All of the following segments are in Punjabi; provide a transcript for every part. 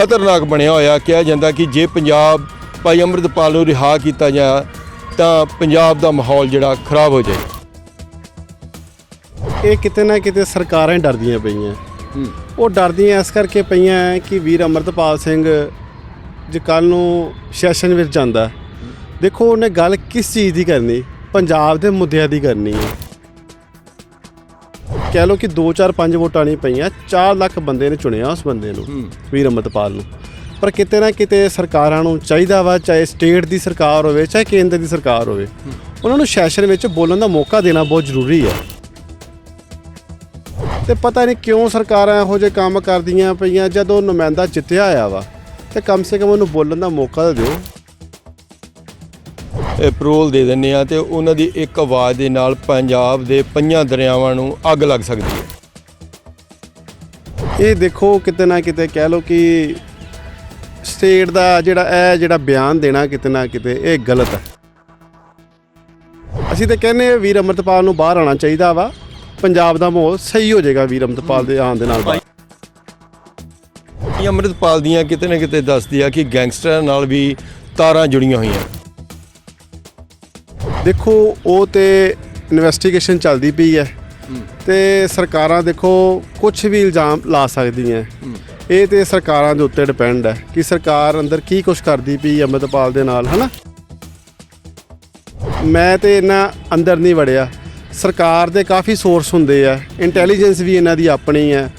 ਖਤਰਨਾਕ ਬਣਿਆ ਹੋਇਆ ਕਿਹਾ ਜਾਂਦਾ ਕਿ ਜੇ ਪੰਜਾਬ ਭਾਈ ਅੰਮ੍ਰਿਤਪਾਲ ਨੂੰ ਰਿਹਾ ਕੀਤਾ ਜਾ ਤਾਂ ਪੰਜਾਬ ਦਾ ਮਾਹੌਲ ਜਿਹੜਾ ਖਰਾਬ ਹੋ ਜਾਏ। ਇਹ ਕਿਤੇ ਨਾ ਕਿਤੇ ਸਰਕਾਰਾਂ ਹੀ ਡਰਦੀਆਂ ਪਈਆਂ। ਉਹ ਡਰਦੀਆਂ ਇਸ ਕਰਕੇ ਪਈਆਂ ਕਿ ਵੀਰ ਅਮਰਤਪਾਲ ਸਿੰਘ ਜੇ ਕੱਲ ਨੂੰ ਸੈਸ਼ਨ ਵਿੱਚ ਜਾਂਦਾ ਦੇਖੋ ਉਹਨੇ ਗੱਲ ਕਿਸ ਚੀਜ਼ ਦੀ ਕਰਨੀ? ਪੰਜਾਬ ਦੇ ਮੁੱਦਿਆਂ ਦੀ ਕਰਨੀ ਹੈ। ਕਹਿ ਲਓ ਕਿ 2 4 5 ਵੋਟਾਂ ਨਹੀਂ ਪਈਆਂ 4 ਲੱਖ ਬੰਦੇ ਨੇ ਚੁਣਿਆ ਉਸ ਬੰਦੇ ਨੂੰ ਵੀਰ ਅਮਰਤਪਾਲ ਨੂੰ। ਪਰ ਕਿਤੇ ਨਾ ਕਿਤੇ ਸਰਕਾਰਾਂ ਨੂੰ ਚਾਹੀਦਾ ਵਾ ਚਾਹੇ ਸਟੇਟ ਦੀ ਸਰਕਾਰ ਹੋਵੇ ਚਾਹੇ ਕੇਂਦਰ ਦੀ ਸਰਕਾਰ ਹੋਵੇ ਉਹਨਾਂ ਨੂੰ ਸੈਸ਼ਨ ਵਿੱਚ ਬੋਲਣ ਦਾ ਮੌਕਾ ਦੇਣਾ ਬਹੁਤ ਜ਼ਰੂਰੀ ਹੈ। ਤੇ ਪਤਾ ਨਹੀਂ ਕਿਉਂ ਸਰਕਾਰਾਂ ਇਹੋ ਜਿਹੇ ਕੰਮ ਕਰਦੀਆਂ ਪਈਆਂ ਜਦੋਂ ਨੁਮਾਇੰਦਾ ਜਿੱਤਿਆ ਆਇਆ ਵਾ ਤੇ ਕਮ ਸੇ ਕਮ ਉਹਨੂੰ ਬੋਲਣ ਦਾ ਮੌਕਾ ਤਾਂ ਦਿਓ। ਪਰੋਲ ਦੇ ਦਿੰਦੇ ਆ ਤੇ ਉਹਨਾਂ ਦੀ ਇੱਕ ਆਵਾਜ਼ ਦੇ ਨਾਲ ਪੰਜਾਬ ਦੇ ਪੰਜਾਂ ਦਰਿਆਵਾਂ ਨੂੰ ਅੱਗ ਲੱਗ ਸਕਦੀ ਹੈ। ਇਹ ਦੇਖੋ ਕਿਤੇ ਨਾ ਕਿਤੇ ਕਹਿ ਲਓ ਕਿ ਸਟੇਟ ਦਾ ਜਿਹੜਾ ਇਹ ਜਿਹੜਾ ਬਿਆਨ ਦੇਣਾ ਕਿਤੇ ਨਾ ਕਿਤੇ ਇਹ ਗਲਤ ਹੈ। ਅਸੀਂ ਤਾਂ ਕਹਿੰਦੇ ਵੀਰ ਅਮਰਤਪਾਲ ਨੂੰ ਬਾਹਰ ਆਉਣਾ ਚਾਹੀਦਾ ਵਾ। ਪੰਜਾਬ ਦਾ ਮਾਹੌਲ ਸਹੀ ਹੋ ਜਾਏਗਾ ਵੀਰ ਅਮਰਤਪਾਲ ਦੇ ਆਉਣ ਦੇ ਨਾਲ ਅੰਮ੍ਰਿਤਪਾਲ ਦੀਆਂ ਕਿਤੇ ਨਾ ਕਿਤੇ ਦੱਸਦੀ ਆ ਕਿ ਗੈਂਗਸਟਰਾਂ ਨਾਲ ਵੀ ਤਾਰਾਂ ਜੁੜੀਆਂ ਹੋਈਆਂ। ਦੇਖੋ ਉਹ ਤੇ ਇਨਵੈਸਟੀਗੇਸ਼ਨ ਚੱਲਦੀ ਪਈ ਹੈ। ਤੇ ਸਰਕਾਰਾਂ ਦੇਖੋ ਕੁਝ ਵੀ ਇਲਜ਼ਾਮ ਲਾ ਸਕਦੀਆਂ ਇਹ ਤੇ ਸਰਕਾਰਾਂ ਦੇ ਉੱਤੇ ਡਿਪੈਂਡ ਹੈ ਕਿ ਸਰਕਾਰ ਅੰਦਰ ਕੀ ਕੁਝ ਕਰਦੀ ਪਈ ਅਮਰਤਪਾਲ ਦੇ ਨਾਲ ਹਨਾ? ਮੈਂ ਤੇ ਇਹਨਾਂ ਅੰਦਰ ਨਹੀਂ ਵੜਿਆ। ਸਰਕਾਰ ਦੇ ਕਾਫੀ ਸੋਰਸ ਹੁੰਦੇ ਆ। ਇੰਟੈਲੀਜੈਂਸ ਵੀ ਇਹਨਾਂ ਦੀ ਆਪਣੀ ਹੈ।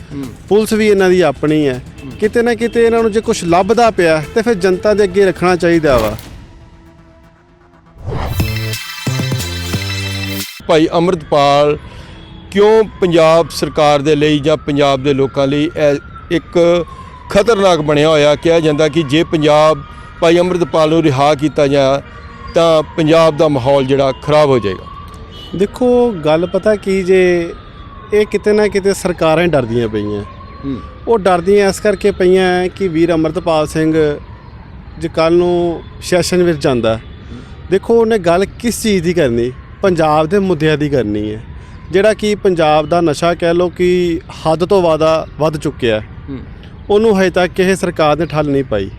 ਪੁਲਿਸ ਵੀ ਇਹਨਾਂ ਦੀ ਆਪਣੀ ਹੈ। ਕਿਤੇ ਨਾ ਕਿਤੇ ਇਹਨਾਂ ਨੂੰ ਜੇ ਕੁਝ ਲੱਭਦਾ ਪਿਆ ਤੇ ਫਿਰ ਜਨਤਾ ਦੇ ਅੱਗੇ ਰੱਖਣਾ ਚਾਹੀਦਾ ਵਾ। ਭਾਈ ਅੰਮ੍ਰਿਤਪਾਲ ਕਿਉਂ ਪੰਜਾਬ ਸਰਕਾਰ ਦੇ ਲਈ ਜਾਂ ਪੰਜਾਬ ਦੇ ਲੋਕਾਂ ਲਈ ਇੱਕ ਖਤਰਨਾਕ ਬਣਿਆ ਹੋਇਆ ਕਿਹਾ ਜਾਂਦਾ ਕਿ ਜੇ ਪੰਜਾਬ ਭਾਈ ਅੰਮ੍ਰਿਤਪਾਲ ਨੂੰ ਰਿਹਾ ਕੀਤਾ ਜਾ ਤਾਂ ਪੰਜਾਬ ਦਾ ਮਾਹੌਲ ਜਿਹੜਾ ਖਰਾਬ ਹੋ ਜਾਏਗਾ। ਦੇਖੋ ਗੱਲ ਪਤਾ ਕੀ ਜੇ ਇਹ ਕਿਤੇ ਨਾ ਕਿਤੇ ਸਰਕਾਰਾਂ ਡਰਦੀਆਂ ਪਈਆਂ। ਉਹ ਡਰਦੀਆਂ ਇਸ ਕਰਕੇ ਪਈਆਂ ਕਿ ਵੀਰ ਅਮਰਤਪਾਲ ਸਿੰਘ ਜੇ ਕੱਲ ਨੂੰ ਸੈਸ਼ਨ ਵਿੱਚ ਜਾਂਦਾ। ਦੇਖੋ ਉਹਨੇ ਗੱਲ ਕਿਸ ਚੀਜ਼ ਦੀ ਕਰਨੀ? ਪੰਜਾਬ ਦੇ ਮੁੱਦਿਆਂ ਦੀ ਕਰਨੀ ਹੈ। ਜਿਹੜਾ ਕਿ ਪੰਜਾਬ ਦਾ ਨਸ਼ਾ ਕਹਿ ਲਓ ਕਿ ਹੱਦ ਤੋਂ ਵਾਦਾ ਵੱਧ ਚੁੱਕਿਆ ਹੈ। ਉਹਨੂੰ ਹਜੇ ਤੱਕ ਕਿਸੇ ਸਰਕਾਰ ਨੇ ਠੱਲ ਨਹੀਂ ਪਾਈ।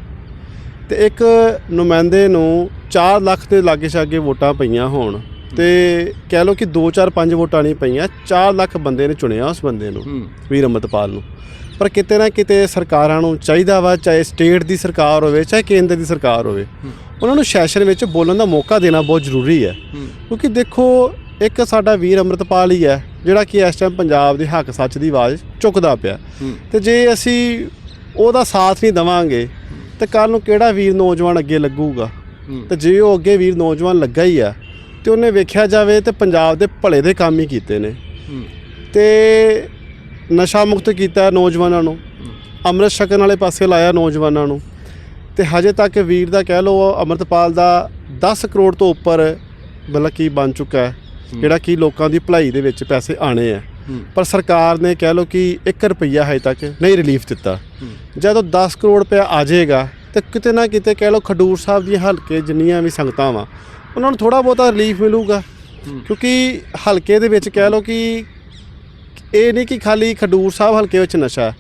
ਤੇ ਇੱਕ ਨੁਮਾਇੰਦੇ ਨੂੰ 4 ਲੱਖ ਦੇ ਲਾਗੇ ਛਾਗੇ ਵੋਟਾਂ ਪਈਆਂ ਹੋਣ ਤੇ ਕਹਿ ਲਓ ਕਿ 2 4 5 ਵੋਟਾਂ ਨਹੀਂ ਪਈਆਂ 4 ਲੱਖ ਬੰਦੇ ਨੇ ਚੁਣਿਆ ਉਸ ਬੰਦੇ ਨੂੰ ਵੀਰ ਅਮਰਤਪਾਲ ਨੂੰ। ਪਰ ਕਿਤੇ ਨਾ ਕਿਤੇ ਸਰਕਾਰਾਂ ਨੂੰ ਚਾਹੀਦਾ ਵਾ ਚਾਹੇ ਸਟੇਟ ਦੀ ਸਰਕਾਰ ਹੋਵੇ ਚਾਹੇ ਕੇਂਦਰ ਦੀ ਸਰਕਾਰ ਹੋਵੇ ਉਹਨਾਂ ਨੂੰ ਸੈਸ਼ਨ ਵਿੱਚ ਬੋਲਣ ਦਾ ਮੌਕਾ ਦੇਣਾ ਬਹੁਤ ਜ਼ਰੂਰੀ ਹੈ। ਕਿਉਂਕਿ ਦੇਖੋ ਇੱਕ ਸਾਡਾ ਵੀਰ ਅਮਰਤਪਾਲ ਹੀ ਹੈ ਜਿਹੜਾ ਕਿ ਇਸ ਟਾਈਮ ਪੰਜਾਬ ਦੇ ਹੱਕ ਸੱਚ ਦੀ ਆਵਾਜ਼ ਚੁੱਕਦਾ ਪਿਆ। ਤੇ ਜੇ ਅਸੀਂ ਉਹਦਾ ਸਾਥ ਨਹੀਂ ਦਵਾਂਗੇ ਤੇ ਕੱਲ ਨੂੰ ਕਿਹੜਾ ਵੀਰ ਨੌਜਵਾਨ ਅੱਗੇ ਲੱਗੂਗਾ? ਤੇ ਜੇ ਉਹ ਅੱਗੇ ਵੀਰ ਨੌਜਵਾਨ ਲੱਗਾ ਹੀ ਆ ਤੇ ਉਹਨੇ ਵੇਖਿਆ ਜਾਵੇ ਤੇ ਪੰਜਾਬ ਦੇ ਭਲੇ ਦੇ ਕੰਮ ਹੀ ਕੀਤੇ ਨੇ। ਤੇ ਨਸ਼ਾ ਮੁਕਤ ਕੀਤਾ ਨੌਜਵਾਨਾਂ ਨੂੰ ਅੰਮ੍ਰਿਤ ਛਕਣ ਵਾਲੇ ਪਾਸੇ ਲਾਇਆ ਨੌਜਵਾਨਾਂ ਨੂੰ। ਤੇ ਹਜੇ ਤੱਕ ਵੀਰ ਦਾ ਕਹਿ ਲਓ ਅਮਰਤਪਾਲ ਦਾ 10 ਕਰੋੜ ਤੋਂ ਉੱਪਰ ਮਤਲਬ ਕੀ ਬਣ ਚੁੱਕਾ ਹੈ ਜਿਹੜਾ ਕਿ ਲੋਕਾਂ ਦੀ ਭਲਾਈ ਦੇ ਵਿੱਚ ਪੈਸੇ ਆਣੇ ਆ। ਪਰ ਸਰਕਾਰ ਨੇ ਕਹਿ ਲਓ ਕਿ 1 ਰੁਪਈਆ ਹਜੇ ਤੱਕ ਨਹੀਂ ਰਿਲੀਫ ਦਿੱਤਾ। ਜਦੋਂ 10 ਕਰੋੜ ਰੁਪਇਆ ਆ ਜਾਏਗਾ ਤੇ ਕਿਤੇ ਨਾ ਕਿਤੇ ਕਹਿ ਲਓ ਖਡੂਰ ਸਾਹਿਬ ਦੀਆਂ ਹਲਕੇ ਜਿੰਨੀਆਂ ਵੀ ਸੰਗਤਾਂ ਵਾ ਉਹਨਾਂ ਨੂੰ ਥੋੜਾ ਬਹੁਤਾ ਰਿਲੀਫ ਮਿਲੂਗਾ। ਕਿਉਂਕਿ ਹਲਕੇ ਦੇ ਵਿੱਚ ਕਹਿ ਲਓ ਕਿ ਇਹ ਨਹੀਂ ਕਿ ਖਾਲੀ ਖਡੂਰ ਸਾਹਿਬ ਹਲਕੇ ਵਿੱਚ ਨਸ਼ਾ।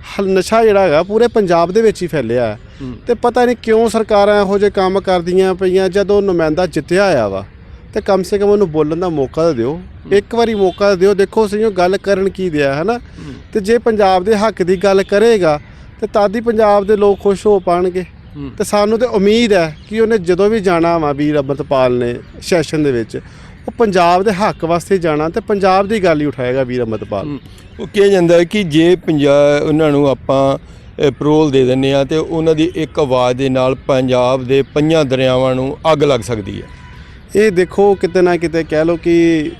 ਹਲ ਨਸ਼ਾ ਜਿਹੜਾ ਹੈਗਾ ਪੂਰੇ ਪੰਜਾਬ ਦੇ ਵਿੱਚ ਹੀ ਫੈਲਿਆ ਹੈ। ਤੇ ਪਤਾ ਨਹੀਂ ਕਿਉਂ ਸਰਕਾਰਾਂ ਇਹੋ ਜਿਹੇ ਕੰਮ ਕਰਦੀਆਂ ਪਈਆਂ ਜਦੋਂ ਨੁਮਾਇੰਦਾ ਜਿੱਤਿਆ ਆਇਆ ਵਾ। ਤੇ ਕਮ ਸੇ ਕਮ ਉਹਨੂੰ ਬੋਲਣ ਦਾ ਮੌਕਾ ਤਾਂ ਦਿਓ। ਇੱਕ ਵਾਰੀ ਮੌਕਾ ਦਿਓ ਦੇਖੋ ਸਹੀ ਉਹ ਗੱਲ ਕਰਨ ਕੀ ਦਿਆ ਹੈ। ਨਾ ਤੇ ਜੇ ਪੰਜਾਬ ਦੇ ਹੱਕ ਦੀ ਗੱਲ ਕਰੇਗਾ ਤੇ ਤਦ ਹੀ ਪੰਜਾਬ ਦੇ ਲੋਕ ਖੁਸ਼ ਹੋ ਪਾਣਗੇ। ਤੇ ਸਾਨੂੰ ਤੇ ਉਮੀਦ ਹੈ ਕਿ ਉਹਨੇ ਜਦੋਂ ਵੀ ਜਾਣਾ ਵਾ ਵੀਰ ਅਮਰਤਪਾਲ ਨੇ ਸੈਸ਼ਨ ਦੇ ਵਿੱਚ ਉਹ ਪੰਜਾਬ ਦੇ ਹੱਕ ਵਾਸਤੇ ਜਾਣਾ ਤੇ ਪੰਜਾਬ ਦੀ ਗੱਲ ਹੀ ਉਠਾਏਗਾ ਵੀਰ ਅਮਰਤਪਾਲ। ਉਹ ਕਿਹਾ ਜਾਂਦਾ ਕਿ ਜੇ ਪੰਜਾਬ ਉਹਨਾਂ ਨੂੰ ਆਪਾਂ ਪਰੋਲ ਦੇ ਦਿੰਦੇ ਆ ਤੇ ਉਹਨਾਂ ਦੀ ਇੱਕ ਆਵਾਜ਼ ਦੇ ਨਾਲ ਪੰਜਾਬ ਦੇ ਪੰਜਾਂ ਦਰਿਆਵਾਂ ਨੂੰ ਅੱਗ ਲੱਗ ਸਕਦੀ ਹੈ। ਇਹ ਦੇਖੋ ਕਿਤੇ ਨਾ ਕਿਤੇ ਕਹਿ ਲਓ ਕਿ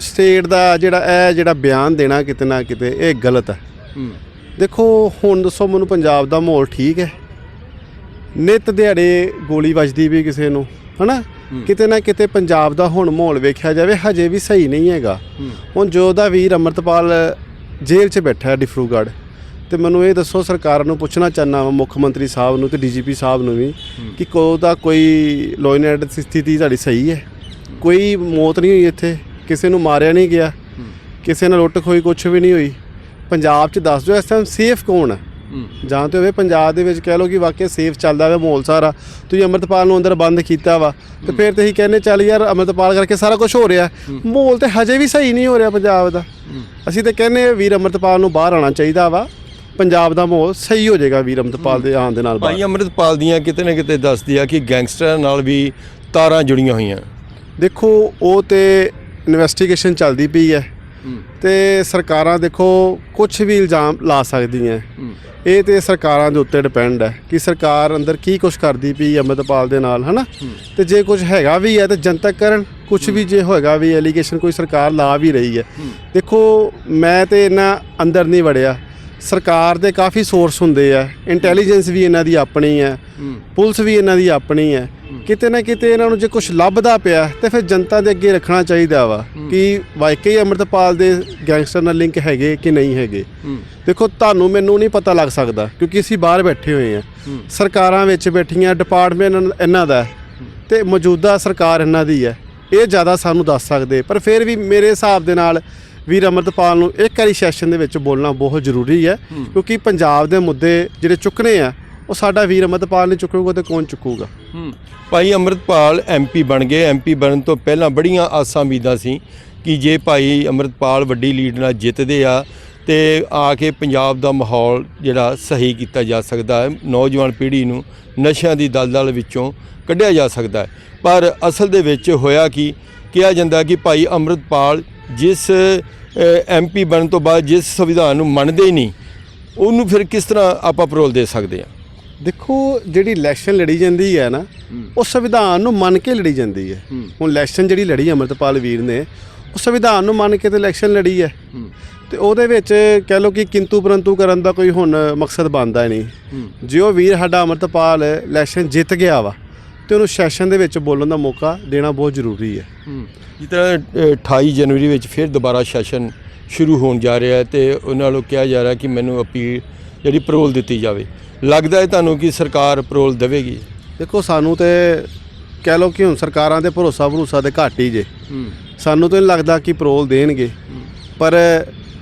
ਸਟੇਟ ਦਾ ਜਿਹੜਾ ਇਹ ਜਿਹੜਾ ਬਿਆਨ ਦੇਣਾ ਕਿਤੇ ਨਾ ਕਿਤੇ ਇਹ ਗਲਤ ਹੈ। ਦੇਖੋ ਹੁਣ ਦੱਸੋ ਮੈਨੂੰ ਪੰਜਾਬ ਦਾ ਮਾਹੌਲ ਠੀਕ ਹੈ। ਨਿਤ ਦਿਹਾੜੇ ਗੋਲੀ ਵੱਜਦੀ ਵੀ ਕਿਸੇ ਨੂੰ ਹਨਾ? ਕਿਤੇ ਨਾ ਕਿਤੇ ਪੰਜਾਬ ਦਾ ਹੁਣ ਮਾਹੌਲ ਵੇਖਿਆ ਜਾਵੇ ਹਜੇ ਵੀ ਸਹੀ ਨਹੀਂ ਹੈਗਾ। ਹੁਣ ਜੋ ਦਾ ਵੀਰ ਅਮਰਤਪਾਲ ਜੇਲ੍ਹ 'ਚ ਬੈਠਾ ਹੈ ਡਿਫਰੂਗੜ੍ਹ ਤੇ ਮੈਨੂੰ ਇਹ ਦੱਸੋ ਸਰਕਾਰ ਨੂੰ ਪੁੱਛਣਾ ਚਾਹਨਾ ਮੁੱਖ ਮੰਤਰੀ ਸਾਹਿਬ ਨੂੰ ਤੇ ਡੀਜੀਪੀ ਸਾਹਿਬ ਨੂੰ ਵੀ ਕਿ ਕੋ ਦਾ ਕੋਈ ਐਂਡ ਆਰਡਰ ਦੀ ਸਥਿਤੀ ਤੁਹਾਡੀ ਸਹੀ ਹੈ? ਕੋਈ ਮੌਤ ਨਹੀਂ ਹੋਈ ਇੱਥੇ ਕਿਸੇ ਨੂੰ ਮਾਰਿਆ ਨਹੀਂ ਗਿਆ ਕਿਸੇ ਨਾਲ ਲੁੱਟ ਖੋਈ ਕੁਝ ਵੀ ਨਹੀਂ ਹੋਈ। ਪੰਜਾਬ 'ਚ ਦੱਸ ਦਿਓ ਇਸ ਟਾਈਮ ਸੇਫ ਕੌਣ ਹੈ? ਜਾਂ ਤੇ ਹੋਵੇ ਪੰਜਾਬ ਦੇ ਵਿੱਚ ਕਹਿ ਲਓ ਕਿ ਵਾਕਿਆ ਸੇਫ ਚੱਲਦਾ ਵਾ ਮਾਹੌਲ ਸਾਰਾ। ਤੁਸੀਂ ਅੰਮ੍ਰਿਤਪਾਲ ਨੂੰ ਅੰਦਰ ਬੰਦ ਕੀਤਾ ਵਾ ਤੇ ਫਿਰ ਤੁਸੀਂ ਕਹਿੰਦੇ ਚੱਲ ਯਾਰ ਅੰਮ੍ਰਿਤਪਾਲ ਕਰਕੇ ਸਾਰਾ ਕੁਝ ਹੋ ਰਿਹਾ। ਮਾਹੌਲ ਤੇ ਹਜੇ ਵੀ ਸਹੀ ਨਹੀਂ ਹੋ ਰਿਹਾ ਪੰਜਾਬ ਦਾ। ਅਸੀਂ ਤੇ ਕਹਿੰਦੇ ਹਾਂ ਵੀਰ ਅੰਮ੍ਰਿਤਪਾਲ ਨੂੰ ਬਾਹਰ ਆਉਣਾ ਚਾਹੀਦਾ ਵਾ। ਪੰਜਾਬ ਦਾ ਮਾਹੌਲ ਸਹੀ ਹੋ ਜਾਏਗਾ ਵੀਰ ਅੰਮ੍ਰਿਤਪਾਲ ਦੇ ਆਉਣ ਦੇ ਨਾਲ ਭਾਈ ਅੰਮ੍ਰਿਤਪਾਲ ਦੀਆਂ ਕਿਤੇ ਨਾ ਕਿਤੇ ਦੱਸਦੀ ਆ ਕਿ ਗੈਂਗਸਟਰਾਂ ਨਾਲ ਵੀ ਤਾਰਾਂ ਜੁੜੀਆਂ ਹੋਈਆਂ। ਦੇਖੋ ਉਹ ਤੇ ਇਨਵੈਸਟੀਗੇਸ਼ਨ ਚੱਲਦੀ ਪਈ ਹੈ। ਤੇ ਸਰਕਾਰਾਂ ਦੇਖੋ ਕੁਝ ਵੀ ਇਲਜ਼ਾਮ ਲਾ ਸਕਦੀਆਂ। ਇਹ ਤੇ ਸਰਕਾਰਾਂ ਦੇ ਉੱਤੇ ਡਿਪੈਂਡ ਹੈ ਕਿ ਸਰਕਾਰ ਅੰਦਰ ਕੀ ਕੁਝ ਕਰਦੀ ਪਈ ਹੈ ਅੰਮ੍ਰਿਤਪਾਲ ਦੇ ਨਾਲ, ਹਨਾ? ਤੇ ਜੇ ਕੁਝ ਹੈਗਾ ਵੀ ਹੈ ਤੇ ਜਨਤਕ ਕਰਨ ਕੁਝ ਵੀ ਜੇ ਹੋਏਗਾ ਵੀ ਐਲੀਗੇਸ਼ਨ ਕੋਈ ਸਰਕਾਰ ਲਾ ਵੀ ਰਹੀ ਹੈ। ਦੇਖੋ, ਮੈਂ ਤੇ ਇਹਨਾਂ ਅੰਦਰ ਨਹੀਂ ਵੜਿਆ। ਸਰਕਾਰ ਦੇ ਕਾਫੀ ਸੋਰਸ ਹੁੰਦੇ ਆ। ਇੰਟੈਲੀਜੈਂਸ ਵੀ ਇਹਨਾਂ ਦੀ ਆਪਣੀ ਹੈ। ਪੁਲਿਸ ਵੀ ਇਹਨਾਂ ਦੀ ਆਪਣੀ ਹੈ। ਕਿਤੇ ਨਾ ਕਿਤੇ ਇਹਨਾਂ ਨੂੰ ਜੇ ਕੁਝ ਲੱਭਦਾ ਪਿਆ ਤੇ ਫਿਰ ਜਨਤਾ ਦੇ ਅੱਗੇ ਰੱਖਣਾ ਚਾਹੀਦਾ ਵਾ ਕਿ ਵਾਕਈ ਅੰਮ੍ਰਿਤਪਾਲ ਦੇ ਗੈਂਗਸਟਰ ਨਾਲ ਲਿੰਕ ਹੈਗੇ ਕਿ ਨਹੀਂ ਹੈਗੇ। ਦੇਖੋ ਤੁਹਾਨੂੰ ਮੈਨੂੰ ਨਹੀਂ ਪਤਾ ਲੱਗ ਸਕਦਾ ਕਿਉਂਕਿ ਅਸੀਂ ਬਾਹਰ ਬੈਠੇ ਹੋਏ ਆ ਸਰਕਾਰਾਂ ਵਿੱਚ ਬੈਠੀਆਂ ਡਿਪਾਰਟਮੈਂਟ ਇਹਨਾਂ ਦਾ ਤੇ ਮੌਜੂਦਾ ਸਰਕਾਰ ਇਹਨਾਂ ਦੀ ਹੈ। ਇਹ ਜ਼ਿਆਦਾ ਸਾਨੂੰ ਦੱਸ ਸਕਦੇ ਪਰ ਫਿਰ ਵੀ ਮੇਰੇ ਹਿਸਾਬ ਦੇ ਨਾਲ ਵੀਰ ਅਮਰਤਪਾਲ ਨੂੰ ਇੱਕ ਵਾਰੀ ਸੈਸ਼ਨ ਦੇ ਵਿੱਚ ਬੋਲਣਾ ਬਹੁਤ ਜ਼ਰੂਰੀ ਹੈ ਕਿਉਂਕਿ ਪੰਜਾਬ ਦੇ ਮੁੱਦੇ ਜਿਹੜੇ ਚੁੱਕਣੇ ਆ ਉਹ ਸਾਡਾ ਵੀਰ ਅਮਰਤਪਾਲ ਨਹੀਂ ਚੁੱਕੂਗਾ ਤੇ ਕੌਣ ਚੁੱਕੂਗਾ? ਭਾਈ ਅੰਮ੍ਰਿਤਪਾਲ ਐਮਪੀ ਬਣ ਗਏ। ਐਮਪੀ ਬਣਨ ਤੋਂ ਪਹਿਲਾਂ ਬੜੀਆਂ ਆਸਾਂ ਉਮੀਦਾਂ ਸੀ ਕਿ ਜੇ ਭਾਈ ਅੰਮ੍ਰਿਤਪਾਲ ਵੱਡੀ ਲੀਡ ਨਾਲ ਜਿੱਤਦੇ ਆ ਤੇ ਆ ਕੇ ਪੰਜਾਬ ਦਾ ਮਾਹੌਲ ਜਿਹੜਾ ਸਹੀ ਕੀਤਾ ਜਾ ਸਕਦਾ ਹੈ ਨੌਜਵਾਨ ਪੀੜ੍ਹੀ ਨੂੰ ਨਸ਼ਿਆਂ ਦੀ ਦਲਦਲ ਵਿੱਚੋਂ ਕੱਢਿਆ ਜਾ ਸਕਦਾ ਹੈ। ਪਰ ਅਸਲ ਦੇ ਵਿੱਚ ਹੋਇਆ ਕਿ? ਕਿਹਾ ਜਾਂਦਾ ਕਿ ਭਾਈ ਅੰਮ੍ਰਿਤਪਾਲ ਜਿਸ ਐਮਪੀ ਬਣਨ ਤੋਂ ਬਾਅਦ ਜਿਸ ਸੰਵਿਧਾਨ ਨੂੰ ਮੰਨਦੇ ਹੀ ਨਹੀਂ ਉਹਨੂੰ ਫਿਰ ਕਿਸ ਤਰ੍ਹਾਂ ਆਪਾਂ ਪਰੋਲ ਦੇ ਸਕਦੇ ਹਾਂ? ਦੇਖੋ ਜਿਹੜੀ ਇਲੈਕਸ਼ਨ ਲੜੀ ਜਾਂਦੀ ਹੈ ਨਾ ਉਹ ਸੰਵਿਧਾਨ ਨੂੰ ਮੰਨ ਕੇ ਲੜੀ ਜਾਂਦੀ ਹੈ। ਹੁਣ ਇਲੈਕਸ਼ਨ ਜਿਹੜੀ ਲੜੀ ਅਮਰਤਪਾਲ ਵੀਰ ਨੇ ਉਹ ਸੰਵਿਧਾਨ ਨੂੰ ਮੰਨ ਕੇ ਤੇ ਇਲੈਕਸ਼ਨ ਲੜੀ ਹੈ। ਤੇ ਉਹਦੇ ਵਿੱਚ ਕਹਿ ਲਓ ਕਿ ਕਿੰਤੂ ਪਰੰਤੂ ਕਰਨ ਦਾ ਕੋਈ ਹੁਣ ਮਕਸਦ ਬਣਦਾ ਨਹੀਂ। ਜੇ ਉਹ ਵੀਰ ਸਾਡਾ ਅਮਰਤਪਾਲ ਇਲੈਕਸ਼ਨ ਜਿੱਤ ਗਿਆ ਵਾ ਤੇ ਉਹਨੂੰ ਸੈਸ਼ਨ ਦੇ ਵਿੱਚ ਬੋਲਣ ਦਾ ਮੌਕਾ ਦੇਣਾ ਬਹੁਤ ਜ਼ਰੂਰੀ ਹੈ। ਜਿਸ ਤਰ੍ਹਾਂ ਅ, 28 ਜਨਵਰੀ ਵਿੱਚ ਫਿਰ ਦੁਬਾਰਾ ਸੈਸ਼ਨ ਸ਼ੁਰੂ ਹੋਣ ਜਾ ਰਿਹਾ ਹੈ ਤੇ ਉਹਨਾਂ ਵੱਲੋਂ ਕਿਹਾ ਜਾ ਰਿਹਾ ਕਿ ਮੈਨੂੰ ਅਪੀਲ ਜਿਹੜੀ ਪਰੋਲ ਦਿੱਤੀ ਜਾਵੇ। ਲੱਗਦਾ ਹੈ ਤੁਹਾਨੂੰ ਕਿ ਸਰਕਾਰ ਪਰੋਲ ਦੇਵੇਗੀ? ਦੇਖੋ ਸਾਨੂੰ ਤੇ ਕਹਿ ਲਓ ਕਿ ਹੁਣ ਸਰਕਾਰਾਂ ਦੇ ਭਰੋਸਾ ਭਰੋਸਾ ਦੇ ਘੱਟ ਹੀ ਜੇ। ਸਾਨੂੰ ਤਾਂ ਨਹੀਂ ਲੱਗਦਾ ਕਿ ਪਰੋਲ ਦੇਣਗੇ। ਪਰ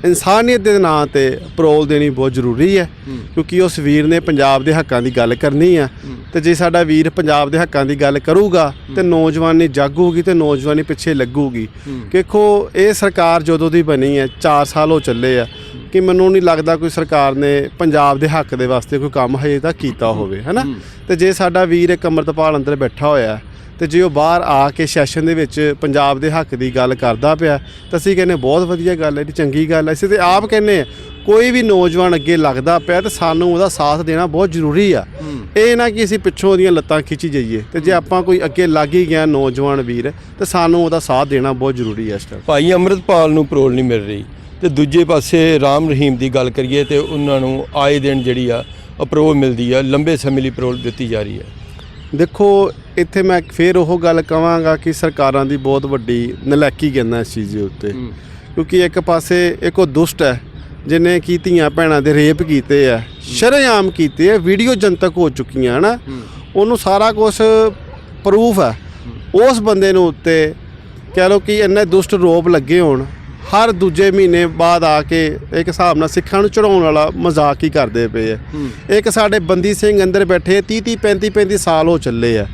ਇਨਸਾਨੀਅਤ ਦੇ ਨਾਂ ਤੇ ਪਰੋਲ ਦੇਣੀ ਬਹੁਤ ਜ਼ਰੂਰੀ ਹੈ ਕਿਉਂਕਿ ਉਸ ਵੀਰ ਨੇ ਪੰਜਾਬ ਦੇ ਹੱਕਾਂ ਦੀ ਗੱਲ ਕਰਨੀ ਆ। ਤੇ ਜੇ ਸਾਡਾ ਵੀਰ ਪੰਜਾਬ ਦੇ ਹੱਕਾਂ ਦੀ ਗੱਲ ਕਰੂਗਾ ਤੇ ਨੌਜਵਾਨੀ ਜਾਗੂਗੀ ਤੇ ਨੌਜਵਾਨੀ ਪਿੱਛੇ ਲੱਗੂਗੀ। ਦੇਖੋ ਇਹ ਸਰਕਾਰ ਜਦੋਂ ਦੀ ਬਣੀ ਹੈ 4 ਸਾਲ ਹੋ ਚੱਲੇ ਆ ਕਿ ਮੈਨੂੰ ਨਹੀਂ ਲੱਗਦਾ ਕੋਈ ਸਰਕਾਰ ਨੇ ਪੰਜਾਬ ਦੇ ਹੱਕ ਦੇ ਵਾਸਤੇ ਕੋਈ ਕੰਮ ਹਜੇ ਤੱਕ ਕੀਤਾ ਹੋਵੇ ਹੈਨਾ? ਤੇ ਜੇ ਸਾਡਾ ਵੀਰ ਇੱਕ ਅੰਮ੍ਰਿਤਪਾਲ ਅੰਦਰ ਬੈਠਾ ਹੋਇਆ ਤੇ ਜੇ ਉਹ ਬਾਹਰ ਆ ਕੇ ਸੈਸ਼ਨ ਦੇ ਵਿੱਚ ਪੰਜਾਬ ਦੇ ਹੱਕ ਦੀ ਗੱਲ ਕਰਦਾ ਪਿਆ ਤਾਂ ਅਸੀਂ ਕਹਿੰਦੇ ਬਹੁਤ ਵਧੀਆ ਗੱਲ ਹੈ ਜੀ ਚੰਗੀ ਗੱਲ ਹੈ। ਅਸੀਂ ਤੇ ਆਪ ਕਹਿੰਦੇ ਹਾਂ, ਕੋਈ ਵੀ ਨੌਜਵਾਨ ਅੱਗੇ ਲੱਗਦਾ ਪਿਆ ਤੇ ਸਾਨੂੰ ਉਹਦਾ ਸਾਥ ਦੇਣਾ ਬਹੁਤ ਜ਼ਰੂਰੀ ਆ। ਇਹ ਨਾ ਕਿ ਅਸੀਂ ਪਿੱਛੋਂ ਉਹਦੀਆਂ ਲੱਤਾਂ ਖਿੱਚੀ ਜਾਈਏ ਤੇ ਜੇ ਆਪਾਂ ਕੋਈ ਅੱਗੇ ਲੱਗ ਹੀ ਗਿਆ ਨੌਜਵਾਨ ਵੀਰ ਤੇ ਸਾਨੂੰ ਉਹਦਾ ਸਾਥ ਦੇਣਾ ਬਹੁਤ ਜ਼ਰੂਰੀ ਹੈ ਇਸ ਟਾਈਮ ਭਾਈ ਅੰਮ੍ਰਿਤਪਾਲ ਨੂੰ ਪਰੋਲ ਨਹੀਂ ਮਿਲ ਰਹੀ। ਤੇ ਦੂਜੇ ਪਾਸੇ ਰਾਮ ਰਹੀਮ ਦੀ ਗੱਲ ਕਰੀਏ ਤੇ ਉਹਨਾਂ ਨੂੰ ਆਏ ਦਿਨ ਜਿਹੜੀ ਆ ਅਪਰੋਲ ਮਿਲਦੀ ਆ ਲੰਬੇ ਸਮੇਂ ਲਈ ਪਰੋਲ ਦਿੱਤੀ ਜਾ ਰਹੀ ਹੈ। ਦੇਖੋ ਇੱਥੇ ਮੈਂ ਫੇਰ ਉਹ ਗੱਲ ਕਵਾਂਗਾ ਕਿ ਸਰਕਾਰਾਂ ਦੀ ਬਹੁਤ ਵੱਡੀ ਨਲਾਇਕੀ ਕਹਿੰਦਾ ਇਸ ਚੀਜ਼ ਦੇ ਉੱਤੇ। ਕਿਉਂਕਿ ਇੱਕ ਪਾਸੇ ਇੱਕ ਉਹ ਦੁਸ਼ਟ ਹੈ ਜਿਨੇ ਕੀ ਧੀਆਂ ਭੈਣਾਂ ਦੇ ਰੇਪ ਕੀਤੇ ਆ ਸ਼ਰੇਆਮ ਕੀਤੇ ਆ ਵੀਡੀਓ ਜਨਤਕ ਹੋ ਚੁੱਕੀਆਂ ਹਨਾ? ਉਹਨੂੰ ਸਾਰਾ ਕੁਝ ਪ੍ਰੂਫ ਹੈ। ਉਸ ਬੰਦੇ ਨੂੰ ਉੱਤੇ ਕਹਿ ਲਓ ਕਿ ਇੰਨੇ ਦੁਸ਼ਟ ਰੋਪ ਲੱਗੇ ਹੋਣ ਹਰ ਦੂਜੇ ਮਹੀਨੇ ਬਾਅਦ ਆ ਕੇ ਇੱਕ ਹਿਸਾਬ ਨਾਲ ਸਿੱਖਾਂ ਨੂੰ ਚੜਾਉਣ ਵਾਲਾ ਮਜ਼ਾਕ ਹੀ ਕਰਦੇ ਪਏ ਆ। ਇੱਕ ਸਾਡੇ ਬੰਦੀ ਸਿੰਘ ਅੰਦਰ ਬੈਠੇ 30 30 35 35 ਸਾਲ ਹੋ ਚੱਲੇ ਆ।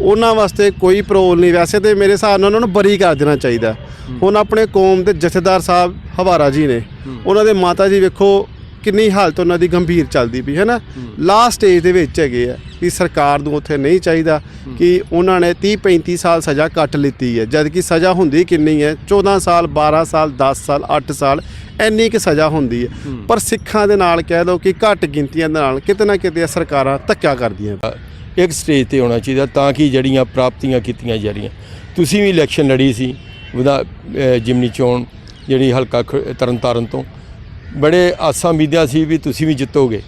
ਉਹਨਾਂ ਵਾਸਤੇ ਕੋਈ ਪਰੋਲ ਨਹੀਂ। ਵੈਸੇ ਤੇ ਮੇਰੇ ਹਿਸਾਬ ਨਾਲ ਉਹਨਾਂ ਨੂੰ ਬਰੀ ਕਰ ਦੇਣਾ ਚਾਹੀਦਾ। ਹੁਣ ਆਪਣੇ ਕੌਮ ਦੇ ਜਥੇਦਾਰ ਸਾਹਿਬ ਹਵਾਰਾ ਜੀ ਨੇ। ਉਹਨਾਂ ਦੇ ਮਾਤਾ ਜੀ ਵੇਖੋ ਕਿੰਨੀ ਹਾਲਤ ਉਹਨਾਂ ਦੀ ਗੰਭੀਰ ਚੱਲਦੀ ਪਈ ਹੈ। ਨਾ ਲਾਸਟ ਸਟੇਜ ਦੇ ਵਿੱਚ ਹੈਗੇ ਆ ਕਿ ਸਰਕਾਰ ਨੂੰ ਉੱਥੇ ਨਹੀਂ ਚਾਹੀਦਾ ਕਿ ਉਹਨਾਂ ਨੇ 30 35 ਸਾਲ ਸਜ਼ਾ ਕੱਟ ਲਿੱਤੀ ਹੈ। ਜਦ ਕਿ ਸਜ਼ਾ ਹੁੰਦੀ ਕਿੰਨੀ ਹੈ? 14 ਸਾਲ 12 ਸਾਲ 10 ਸਾਲ 8 ਸਾਲ ਇੰਨੀ ਕਿ ਸਜ਼ਾ ਹੁੰਦੀ ਹੈ। ਪਰ ਸਿੱਖਾਂ ਦੇ ਨਾਲ ਕਹਿ ਲਓ ਕਿ ਘੱਟ ਗਿਣਤੀਆਂ ਦੇ ਨਾਲ ਕਿਤੇ ਨਾ ਕਿਤੇ ਸਰਕਾਰਾਂ ਧੱਕਾ ਕਰਦੀਆਂ। ਇੱਕ ਸਟੇਜ ਤੇ ਹੋਣਾ ਚਾਹੀਦਾ ਤਾਂ ਕਿ ਜਿਹੜੀਆਂ ਪ੍ਰਾਪਤੀਆਂ ਕੀਤੀਆਂ ਜਾ ਰਹੀਆਂ। ਤੁਸੀਂ ਵੀ ਇਲੈਕਸ਼ਨ ਲੜੀ ਸੀ, ਵਿਧਾ ਜਿਮਨੀ ਚੋਣ, ਜਿਹੜੀ ਹਲਕਾ ਖ- ਤਰਨਤਾਰਨ ਤੋਂ। ਬੜੇ ਆਸਾਂ ਉਮੀਦਾਂ ਸੀ ਵੀ ਤੁਸੀਂ ਵੀ ਜਿੱਤੋਗੇ।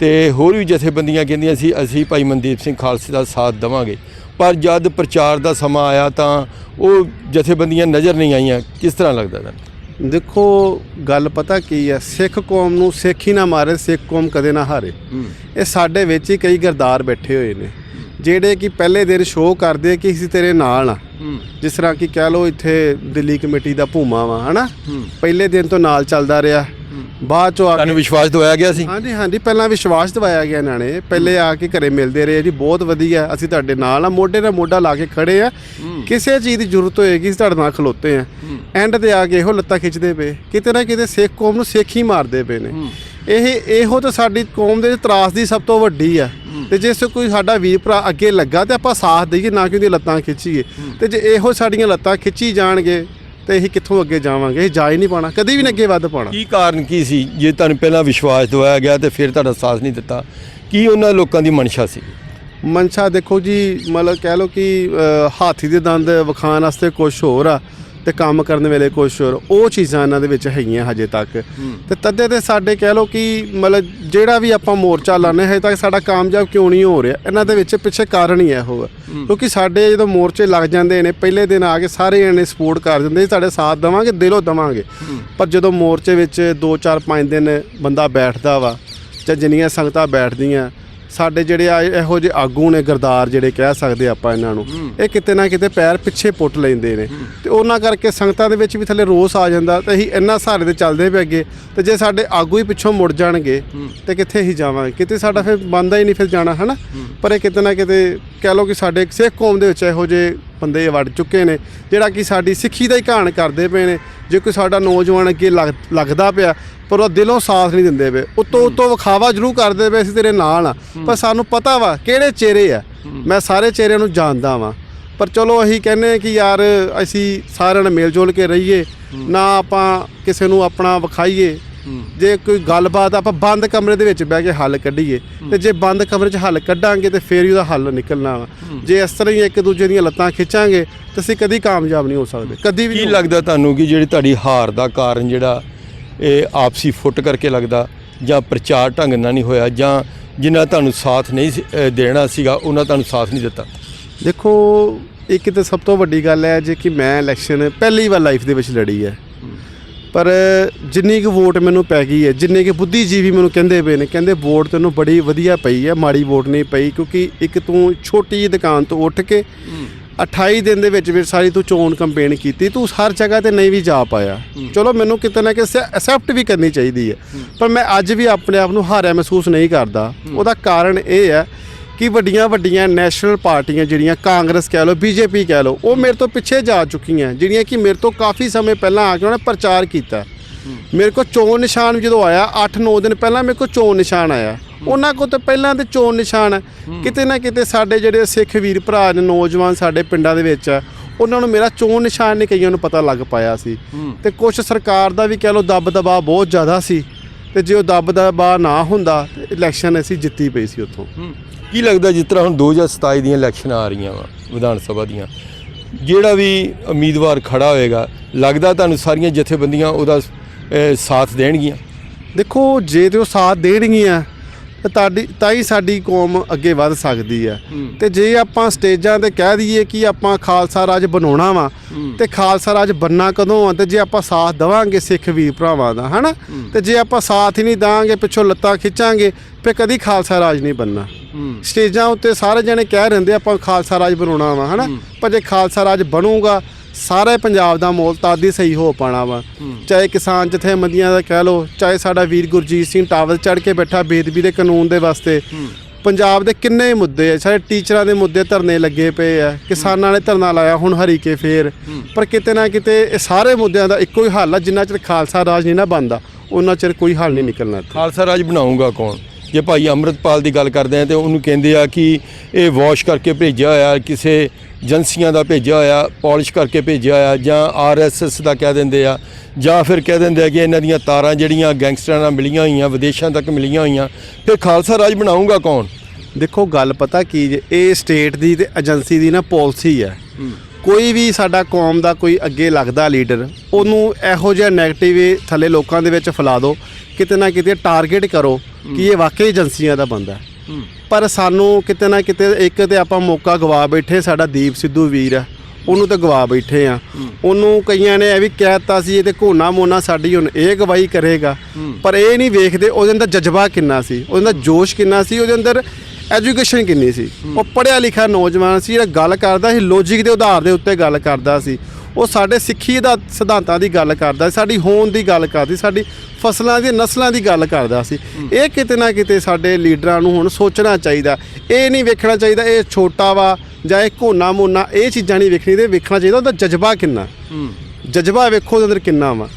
ਤੇ ਹੋਰ ਵੀ ਜਥੇਬੰਦੀਆਂ ਕਹਿੰਦੀਆਂ ਸੀ, ਅਸੀਂ ਭਾਈ ਮਨਦੀਪ ਸਿੰਘ ਖਾਲਸੇ ਦਾ ਸਾਥ ਦੇਵਾਂਗੇ। ਪਰ ਜਦ ਪ੍ਰਚਾਰ ਦਾ ਸਮਾਂ ਆਇਆ ਤਾਂ ਉਹ ਜਥੇਬੰਦੀਆਂ ਨਜ਼ਰ ਨਹੀਂ ਆਈਆਂ। ਕਿਸ ਤਰ੍ਹਾਂ ਲੱਗਦਾ ਤੁਹਾਨੂੰ? ਦੇਖੋ ਗੱਲ ਪਤਾ ਕੀ ਹੈ ਸਿੱਖ ਕੌਮ ਨੂੰ ਸਿੱਖ ਹੀ ਨਾ ਮਾਰੇ ਸਿੱਖ ਕੌਮ ਕਦੇ ਨਾ ਹਾਰੇ। ਇਹ ਸਾਡੇ ਵਿੱਚ ਹੀ ਕਈ ਗਰਦਾਰ ਬੈਠੇ ਹੋਏ ਨੇ ਜਿਹੜੇ ਕਿ ਪਹਿਲੇ ਦਿਨ ਸ਼ੋਅ ਕਰਦੇ ਕਿ ਅਸੀਂ ਤੇਰੇ ਨਾਲ ਆ। ਜਿਸ ਤਰ੍ਹਾਂ ਕਿ ਕਹਿ ਲਓ ਇੱਥੇ ਦਿੱਲੀ ਕਮੇਟੀ ਦਾ ਭੂਮਾ ਵਾ ਹਨਾ? ਪਹਿਲੇ ਦਿਨ ਤੋਂ ਨਾਲ ਚੱਲਦਾ ਰਿਹਾ। ਬਾਅਦ ਚੋਂ ਆ ਕੇ ਤੁਹਾਨੂੰ ਵਿਸ਼ਵਾਸ ਦਵਾਇਆ ਗਿਆ ਸੀ? ਹਾਂਜੀ ਹਾਂਜੀ ਪਹਿਲਾਂ ਵਿਸ਼ਵਾਸ ਦਿਵਾਇਆ ਗਿਆ ਇਹਨਾਂ ਨੇ। ਪਹਿਲੇ ਆ ਕੇ ਘਰੇ ਮਿਲਦੇ ਰਹੇ ਜੀ ਬਹੁਤ ਵਧੀਆ ਅਸੀਂ ਤੁਹਾਡੇ ਨਾਲ ਆ। ਮੋਢੇ ਨਾਲ ਮੋਢਾ ਲਾ ਕੇ ਖੜੇ ਆ। ਕਿਸੇ ਚੀਜ਼ ਦੀ ਜ਼ਰੂਰਤ ਹੋਏਗੀ ਅਸੀਂ ਤੁਹਾਡੇ ਨਾਲ ਖਲੋਤੇ ਆ। ਐਂਡ ਤੇ ਆ ਕੇ ਇਹੋ ਲੱਤਾਂ ਖਿੱਚਦੇ ਪਏ। ਕਿਤੇ ਨਾ ਕਿਤੇ ਸਿੱਖ ਕੌਮ ਨੂੰ ਸਿੱਖ ਹੀ ਮਾਰਦੇ ਪਏ ਨੇ। ਇਹ ਇਹੋ ਤਾਂ ਸਾਡੀ ਕੌਮ ਦੇ ਤਰਾਸ ਦੀ ਸਭ ਤੋਂ ਵੱਡੀ ਆ। ਤੇ ਜੇ ਕੋਈ ਸਾਡਾ ਵੀਰ ਭਰਾ ਅੱਗੇ ਲੱਗਾ ਤੇ ਆਪਾਂ ਸਾਥ ਦਈਏ ਨਾ ਕਿ ਉਹਦੀ ਲੱਤਾਂ ਖਿੱਚੀਏ। ਤੇ ਜੇ ਇਹੋ ਸਾਡੀਆਂ ਲੱਤਾਂ ਖਿੱਚੀ ਜਾਣਗੇ ਤੇ ਅਸੀਂ ਕਿੱਥੋਂ ਅੱਗੇ ਜਾਵਾਂਗੇ? ਇਹ ਜਾ ਹੀ ਨਹੀਂ ਪਾਣਾ ਕਦੀ ਵੀ ਨਹੀਂ ਅੱਗੇ ਵੱਧ ਪਾਣਾ ਕੀ ਕਾਰਨ ਕੀ ਸੀ? ਜੇ ਤੁਹਾਨੂੰ ਪਹਿਲਾਂ ਵਿਸ਼ਵਾਸ ਦਵਾਇਆ ਗਿਆ ਤੇ ਫਿਰ ਤੁਹਾਡਾ ਸਾਥ ਨਹੀਂ ਦਿੱਤਾ ਕੀ ਉਹਨਾਂ ਲੋਕਾਂ ਦੀ ਮਨਸ਼ਾ ਸੀ? ਮਨਸ਼ਾ ਦੇਖੋ ਜੀ ਮਤਲਬ ਕਹਿ ਲਓ ਕਿ ਹਾਥੀ ਦੇ ਦੰਦ ਵਿਖਾਣ ਵਾਸਤੇ ਕੁਝ ਹੋਰ ਆ। ਤੇ ਕੰਮ ਕਰਨ ਵੇਲੇ ਕੁਝ ਹੋਰ। ਉਹ ਚੀਜ਼ਾਂ ਇਹਨਾਂ ਦੇ ਵਿੱਚ ਹੈਗੀਆਂ ਹਜੇ ਤੱਕ। ਤੇ ਤਦੇ ਤੇ ਸਾਡੇ ਕਹਿ ਲਓ ਕਿ ਮਤਲਬ ਜਿਹੜਾ ਵੀ ਆਪਾਂ ਮੋਰਚਾ ਲਾਣੇ ਹਜੇ ਤੱਕ ਸਾਡਾ ਕਾਮਯਾਬ ਕਿਉਂ ਨਹੀਂ ਹੋ ਰਿਹਾ? ਇਹਨਾਂ ਦੇ ਵਿੱਚ ਪਿੱਛੇ ਕਾਰਨ ਹੀ ਇਹੋ ਹੈ। ਕਿਉਂਕਿ ਸਾਡੇ ਜਦੋਂ ਮੋਰਚੇ ਲੱਗ ਜਾਂਦੇ ਨੇ ਪਹਿਲੇ ਦਿਨ ਆ ਕੇ ਸਾਰੇ ਜਣੇ ਸਪੋਰਟ ਕਰ ਦਿੰਦੇ ਤੁਹਾਡੇ ਸਾਥ ਦੇਵਾਂਗੇ ਦਿਲੋਂ ਦੇਵਾਂਗੇ। ਪਰ ਜਦੋਂ ਮੋਰਚੇ ਵਿੱਚ 2 4 5 ਦਿਨ ਬੰਦਾ ਬੈਠਦਾ ਵਾ ਜਾਂ ਜਿੰਨੀਆਂ ਸੰਗਤਾਂ ਬੈਠਦੀਆਂ ਸਾਡੇ ਜਿਹੜੇ ਆ ਇਹੋ ਜਿਹੇ ਆਗੂ ਨੇ ਗਰਦਾਰ ਜਿਹੜੇ ਕਹਿ ਸਕਦੇ ਆਪਾਂ ਇਹਨਾਂ ਨੂੰ ਇਹ ਕਿਤੇ ਨਾ ਕਿਤੇ ਪੈਰ ਪਿੱਛੇ ਪੁੱਟ ਲੈਂਦੇ ਨੇ। ਤੇ ਉਹਨਾਂ ਕਰਕੇ ਸੰਗਤਾਂ ਦੇ ਵਿੱਚ ਵੀ ਥੱਲੇ ਰੋਸ ਆ ਜਾਂਦਾ ਤੇ ਅਸੀਂ ਇੰਨਾ ਸਹਾਰੇ ਤੇ ਚੱਲਦੇ ਪਏ ਅੱਗੇ। ਤੇ ਜੇ ਸਾਡੇ ਆਗੂ ਹੀ ਪਿੱਛੋਂ ਮੁੜ ਜਾਣਗੇ ਤੇ ਕਿੱਥੇ ਹੀ ਜਾਵਾਂਗੇ? ਕਿਤੇ ਸਾਡਾ ਫਿਰ ਬੰਦਾ ਹੀ ਨਹੀਂ ਫਿਰ ਜਾਣਾ ਹਨਾ? ਪਰ ਇਹ ਕਿਤੇ ਨਾ ਕਿਤੇ ਕਹਿ ਲਓ ਕਿ ਸਾਡੇ ਸਿੱਖ ਕੌਮ ਦੇ ਵਿੱਚ ਇਹੋ ਜਿਹੇ ਬੰਦੇ ਵੜ ਚੁੱਕੇ ਨੇ ਜਿਹੜਾ ਕਿ ਸਾਡੀ ਸਿੱਖੀ ਦਾ ਹੀ ਘਾਣ ਕਰਦੇ ਪਏ ਨੇ ਜੇ ਕੋਈ ਸਾਡਾ ਨੌਜਵਾਨ ਅੱਗੇ ਲੱਗ- ਲੱਗਦਾ ਪਿਆ ਪਰ ਉਹ ਦਿਲੋਂ ਸਾਥ ਨਹੀਂ ਦਿੰਦੇ ਪਏ। ਉਤੋਂ ਉਤੋਂ ਵਿਖਾਵਾ ਜ਼ਰੂਰ ਕਰਦੇ ਪਏ ਅਸੀਂ ਤੇਰੇ ਨਾਲ ਆ ਪਰ ਸਾਨੂੰ ਪਤਾ ਵਾ ਕਿਹੜੇ ਚਿਹਰੇ ਆ। ਮੈਂ ਸਾਰੇ ਚਿਹਰਿਆਂ ਨੂੰ ਜਾਣਦਾ ਵਾਂ। ਪਰ ਚਲੋ ਅਸੀਂ ਕਹਿੰਨੇ ਕਿ ਯਾਰ ਅਸੀਂ ਸਾਰਿਆਂ ਨਾਲ ਮਿਲ ਜੁਲ ਕੇ ਰਹੀਏ ਨਾ ਆਪਾਂ ਕਿਸੇ ਨੂੰ ਆਪਣਾ ਵਿਖਾਈਏ। ਜੇ ਕੋਈ ਗੱਲਬਾਤ ਆਪਾਂ ਬੰਦ ਕਮਰੇ ਦੇ ਵਿੱਚ ਬਹਿ ਕੇ ਹੱਲ ਕੱਢੀਏ ਤੇ ਜੇ ਬੰਦ ਕਮਰੇ 'ਚ ਹੱਲ ਕੱਢਾਂਗੇ ਤੇ ਫੇਰ ਹੀ ਉਹਦਾ ਹੱਲ ਨਿਕਲਣਾ ਵਾ। ਜੇ ਇਸ ਤਰ੍ਹਾਂ ਹੀ ਇੱਕ ਦੂਜੇ ਦੀਆਂ ਲੱਤਾਂ ਖਿੱਚਾਂਗੇ ਤਾਂ ਅਸੀਂ ਕਦੀ ਕਾਮਯਾਬ ਨਹੀਂ ਹੋ ਸਕਦੇ ਕਦੀ ਵੀ ਕੀ ਲੱਗਦਾ ਤੁਹਾਨੂੰ ਕਿ ਜਿਹੜੀ ਤੁਹਾਡੀ ਹਾਰ ਦਾ ਕਾਰਨ ਜਿਹੜਾ ਇਹ ਆਪਸੀ ਫੁੱਟ ਕਰਕੇ ਲੱਗਦਾ ਜਾਂ ਪ੍ਰਚਾਰ ਢੰਗ ਨਾਲ ਨਹੀਂ ਹੋਇਆ ਜਾਂ ਜਿਨ੍ਹਾਂ ਤੁਹਾਨੂੰ ਸਾਥ ਨਹੀਂ ਦੇਣਾ ਸੀਗਾ ਉਹਨਾਂ ਤੁਹਾਨੂੰ ਸਾਥ ਨਹੀਂ ਦਿੱਤਾ? ਦੇਖੋ ਇੱਕ ਤਾਂ ਸਭ ਤੋਂ ਵੱਡੀ ਗੱਲ ਹੈ ਜੇ ਕਿ ਮੈਂ ਇਲੈਕਸ਼ਨ ਪਹਿਲੀ ਵਾਰ ਲਾਈਫ ਦੇ ਵਿੱਚ ਲੜੀ ਹੈ। ਪਰ ਜਿੰਨੀ ਕੁ ਵੋਟ ਮੈਨੂੰ ਪੈ ਗਈ ਹੈ ਜਿੰਨੇ ਕਿ ਬੁੱਧੀਜੀਵੀ ਮੈਨੂੰ ਕਹਿੰਦੇ ਪਏ ਨੇ ਕਹਿੰਦੇ ਵੋਟ ਤੈਨੂੰ ਬੜੀ ਵਧੀਆ ਪਈ ਹੈ ਮਾੜੀ ਵੋਟ ਨਹੀਂ ਪਈ ਕਿਉਂਕਿ ਇੱਕ ਤੂੰ ਛੋਟੀ ਜਿਹੀ ਦੁਕਾਨ ਤੋਂ ਉੱਠ ਕੇ 28 ਦਿਨ ਦੇ ਵਿੱਚ ਵਿੱਚ ਸਾਰੀ ਤੂੰ ਚੋਣ ਕੰਪੇਨ ਕੀਤੀ ਤੂੰ ਹਰ ਜਗ੍ਹਾ ਤੇ ਨਹੀਂ ਵੀ ਜਾ ਪਾਇਆ। ਚਲੋ ਮੈਨੂੰ ਕਿਤੇ ਨਾ ਕਿਤੇ ਐਕਸੈਪਟ ਵੀ ਕਰਨੀ ਚਾਹੀਦੀ ਹੈ ਪਰ ਮੈਂ ਅੱਜ ਵੀ ਆਪਣੇ ਆਪ ਨੂੰ ਹਾਰਿਆ ਮਹਿਸੂਸ ਨਹੀਂ ਕਰਦਾ। ਉਹਦਾ ਕਾਰਨ ਇਹ ਹੈ ਕਿ ਵੱਡੀਆਂ ਵੱਡੀਆਂ ਨੈਸ਼ਨਲ ਪਾਰਟੀਆਂ ਜਿਹੜੀਆਂ ਕਾਂਗਰਸ ਕਹਿ ਲਓ ਬੀਜੇਪੀ ਕਹਿ ਲਓ ਉਹ ਮੇਰੇ ਤੋਂ ਪਿੱਛੇ ਜਾ ਚੁੱਕੀਆਂ ਜਿਹੜੀਆਂ ਕਿ ਮੇਰੇ ਤੋਂ ਕਾਫੀ ਸਮੇਂ ਪਹਿਲਾਂ ਆ ਕੇ ਉਹਨਾਂ ਨੇ ਪ੍ਰਚਾਰ ਕੀਤਾ। ਮੇਰੇ ਕੋਲ ਚੋਣ ਨਿਸ਼ਾਨ ਜਦੋਂ ਆਇਆ 8-9 ਦਿਨ ਪਹਿਲਾਂ ਮੇਰੇ ਕੋਲ ਚੋਣ ਨਿਸ਼ਾਨ ਆਇਆ। ਉਹਨਾਂ ਕੋਲ ਤਾਂ ਪਹਿਲਾਂ ਤੇ ਚੋਣ ਨਿਸ਼ਾਨ ਕਿਤੇ ਨਾ ਕਿਤੇ ਸਾਡੇ ਜਿਹੜੇ ਸਿੱਖ ਵੀਰ ਭਰਾ ਨੇ ਨੌਜਵਾਨ ਸਾਡੇ ਪਿੰਡਾਂ ਦੇ ਵਿੱਚ ਆ ਉਹਨਾਂ ਨੂੰ ਮੇਰਾ ਚੋਣ ਨਿਸ਼ਾਨ ਨਹੀਂ ਕਈਆਂ ਨੂੰ ਪਤਾ ਲੱਗ ਪਾਇਆ ਸੀ। ਤੇ ਕੁਝ ਸਰਕਾਰ ਦਾ ਵੀ ਕਹਿ ਲਓ ਦਬ ਦਬਾ ਬਹੁਤ ਜ਼ਿਆਦਾ ਸੀ। ਤੇ ਜੇ ਉਹ ਦਬ ਦਬਾ ਨਾ ਹੁੰਦਾ ਤੇ ਇਲੈਕਸ਼ਨ ਅਸੀਂ ਜਿੱਤੀ ਪਈ ਸੀ ਉੱਥੋਂ। ਕੀ ਲੱਗਦਾ ਜਿਸ ਤਰ੍ਹਾਂ ਹੁਣ 2027 ਦੀਆਂ ਇਲੈਕਸ਼ਨਾਂ ਆ ਰਹੀਆਂ ਵਾ ਵਿਧਾਨ ਸਭਾ ਦੀਆਂ ਜਿਹੜਾ ਵੀ ਉਮੀਦਵਾਰ ਖੜਾ ਹੋਏਗਾ ਲੱਗਦਾ ਤੁਹਾਨੂੰ ਸਾਰੀਆਂ ਜਥੇਬੰਦੀਆਂ ਉਹਦਾ ਸਾਥ ਦੇਣਗੀਆਂ? ਦੇਖੋ ਜੇ ਤੇ ਉਹ ਸਾਥ ਦੇਣਗੀਆਂ ਤਾਂ ਤੁਹਾਡੀ ਤਾਂ ਹੀ ਸਾਡੀ ਕੌਮ ਅੱਗੇ ਵੱਧ ਸਕਦੀ ਹੈ। ਤੇ ਜੇ ਆਪਾਂ ਸਟੇਜਾਂ ਤੇ ਕਹਿ ਦਈਏ ਕਿ ਆਪਾਂ ਖਾਲਸਾ ਰਾਜ ਬਣਾਉਣਾ ਵਾ ਤੇ ਖਾਲਸਾ ਰਾਜ ਬੰਨਾ ਕਦੋਂ ਆ? ਤੇ ਜੇ ਆਪਾਂ ਸਾਥ ਦੇਵਾਂਗੇ ਸਿੱਖ ਵੀਰ ਭਰਾਵਾਂ ਦਾ ਹਨਾ? ਤੇ ਜੇ ਆਪਾਂ ਸਾਥ ਹੀ ਨਹੀਂ ਦਾਂਗੇ ਪਿੱਛੋਂ ਲੱਤਾਂ ਖਿੱਚਾਂਗੇ ਫੇ ਕਦੀ ਖਾਲਸਾ ਰਾਜ ਨਹੀਂ ਬੰਨਾ ਸਟੇਜਾਂ ਉੱਤੇ ਸਾਰੇ ਜਣੇ ਕਹਿ ਰਹਿੰਦੇ ਆਪਾਂ ਖਾਲਸਾ ਰਾਜ ਬਣਾਉਣਾ ਵਾ ਹਨਾ? ਪਰ ਜੇ ਖਾਲਸਾ ਰਾਜ ਬਣੂਗਾ ਸਾਰੇ ਪੰਜਾਬ ਦਾ ਮੋਲ ਤਾਦੀ ਸਹੀ ਹੋ ਪਾਣਾ ਵਾ। ਚਾਹੇ ਕਿਸਾਨ ਜਥੇਬੰਦੀਆਂ ਦਾ ਕਹਿ ਲਓ ਚਾਹੇ ਸਾਡਾ ਵੀਰ ਗੁਰਜੀਤ ਸਿੰਘ ਟਾਵਲ ਚੜ ਕੇ ਬੈਠਾ ਬੇਦਬੀ ਦੇ ਕਾਨੂੰਨ ਦੇ ਵਾਸਤੇ। ਪੰਜਾਬ ਦੇ ਕਿੰਨੇ ਮੁੱਦੇ ਆ ਸਾਡੇ ਟੀਚਰਾਂ ਦੇ ਮੁੱਦੇ ਧਰਨੇ ਲੱਗੇ ਪਏ ਆ ਕਿਸਾਨਾਂ ਨੇ ਧਰਨਾ ਲਾਇਆ ਹੁਣ ਹਰੀਕੇ ਫੇਰ। ਪਰ ਕਿਤੇ ਨਾ ਕਿਤੇ ਇਹ ਸਾਰੇ ਮੁੱਦਿਆਂ ਦਾ ਇੱਕੋ ਹੀ ਹੱਲ ਆ ਜਿੰਨਾ ਚਿਰ ਖਾਲਸਾ ਰਾਜ ਨਹੀਂ ਨਾ ਬਣਦਾ ਉਹਨਾਂ ਚਿਰ ਕੋਈ ਹੱਲ ਨਹੀਂ ਨਿਕਲਣਾ। ਖਾਲਸਾ ਰਾਜ ਬਣਾਊਗਾ ਕੌਣ? ਜੇ ਭਾਈ ਅੰਮ੍ਰਿਤਪਾਲ ਦੀ ਗੱਲ ਕਰਦੇ ਆ ਤੇ ਉਹਨੂੰ ਕਹਿੰਦੇ ਆ ਕਿ ਇਹ ਵਾਸ਼ ਕਰਕੇ ਭੇਜਿਆ ਹੋਇਆ ਕਿਸੇ ਏਜੰਸੀਆਂ ਦਾ ਭੇਜਿਆ ਹੋਇਆ ਪਾਲਿਸ਼ ਕਰਕੇ ਭੇਜਿਆ ਹੋਇਆ ਜਾਂ ਆਰਐਸਐਸ ਦਾ ਕਹਿ ਦਿੰਦੇ ਆ ਜਾਂ ਫਿਰ ਕਹਿ ਦਿੰਦੇ ਆ ਕਿ ਇਹਨਾਂ ਦੀਆਂ ਤਾਰਾਂ ਜਿਹੜੀਆਂ ਗੈਂਗਸਟਰਾਂ ਨਾਲ ਮਿਲੀਆਂ ਹੋਈਆਂ ਵਿਦੇਸ਼ਾਂ ਤੱਕ ਮਿਲੀਆਂ ਹੋਈਆਂ ਫਿਰ ਖਾਲਸਾ ਰਾਜ ਬਣਾਊਗਾ ਕੌਣ? ਦੇਖੋ ਗੱਲ ਪਤਾ ਕੀ ਜੇ ਇਹ ਸਟੇਟ ਦੀ ਤੇ ਏਜੰਸੀ ਦੀ ਨਾ ਪਾਲਿਸੀ ਹੈ। ਕੋਈ ਵੀ ਸਾਡਾ ਕੌਮ ਦਾ ਕੋਈ ਅੱਗੇ ਲੱਗਦਾ ਲੀਡਰ ਉਹਨੂੰ ਇਹੋ ਜਿਹਾ 네ਗੇਟਿਵ ਥੱਲੇ ਲੋਕਾਂ ਦੇ ਵਿੱਚ ਫੈਲਾ ਦਿਓ ਕਿਤੇ ਨਾ ਕਿਤੇ ਟਾਰਗੇਟ ਕਰੋ ਕਿ ਇਹ ਵਾਕਈ ਏਜੰਸੀਆਂ ਦਾ ਬੰਦਾ ਹੈ। ਪਰ ਸਾਨੂੰ ਕਿਤੇ ਨਾ ਕਿਤੇ ਇੱਕ ਤੇ ਆਪਾਂ ਮੌਕਾ ਗਵਾ ਬੈਠੇ ਸਾਡਾ ਦੀਪ ਸਿੱਧੂ ਵੀਰ ਹੈ ਉਹਨੂੰ ਤਾਂ ਗਵਾ ਬੈਠੇ ਆ। ਉਹਨੂੰ ਕਈਆਂ ਨੇ ਇਹ ਵੀ ਕਹਿਤਾ ਸੀ ਇਹ ਤੇ ਘੋਣਾ ਮੋਨਾ ਸਾਡੀ ਹੁਣ ਇਹ ਗਵਾਹੀ ਕਰੇਗਾ। ਪਰ ਇਹ ਨਹੀਂ ਵੇਖਦੇ ਉਹਦੇ ਅੰਦਰ ਜਜ਼ਬਾ ਕਿੰਨਾ ਸੀ ਉਹਦੇ ਅੰਦਰ ਜੋਸ਼ ਕਿੰਨਾ ਸੀ ਉਹਦੇ ਅੰਦਰ ਐਜੂਕੇਸ਼ਨ ਕਿੰਨੀ ਸੀ। ਉਹ ਪੜਿਆ ਲਿਖਿਆ ਨੌਜਵਾਨ ਸੀ ਜਿਹੜਾ ਗੱਲ ਕਰਦਾ ਸੀ ਲੌਜੀਕ ਦੇ ਆਧਾਰ ਦੇ ਉੱਤੇ ਗੱਲ ਕਰਦਾ ਸੀ। ਉਹ ਸਾਡੇ ਸਿੱਖੀ ਦਾ ਸਿਧਾਂਤਾਂ ਦੀ ਗੱਲ ਕਰਦਾ ਸੀ, ਸਾਡੀ ਹੋਂਦ ਦੀ ਗੱਲ ਕਰਦੀ ਸਾਡੀ ਫਸਲਾਂ ਦੀ ਨਸਲਾਂ ਦੀ ਗੱਲ ਕਰਦਾ ਸੀ। ਇਹ ਕਿਤੇ ਨਾ ਕਿਤੇ ਸਾਡੇ ਲੀਡਰਾਂ ਨੂੰ ਹੁਣ ਸੋਚਣਾ ਚਾਹੀਦਾ। ਇਹ ਨਹੀਂ ਵੇਖਣਾ ਚਾਹੀਦਾ ਇਹ ਛੋਟਾ ਵਾ ਜਾਂ ਇਹ ਕੋਨਾ ਮੋਨਾ ਇਹ ਚੀਜ਼ਾਂ ਨਹੀਂ ਵੇਖਣੀ ਤੇ ਵੇਖਣਾ ਚਾਹੀਦਾ ਉਹਦਾ ਜਜ਼ਬਾ ਕਿੰਨਾ। ਜਜ਼ਬਾ ਵੇਖੋ ਉਹਦੇ ਅੰਦਰ ਕਿੰਨਾ ਵਾ।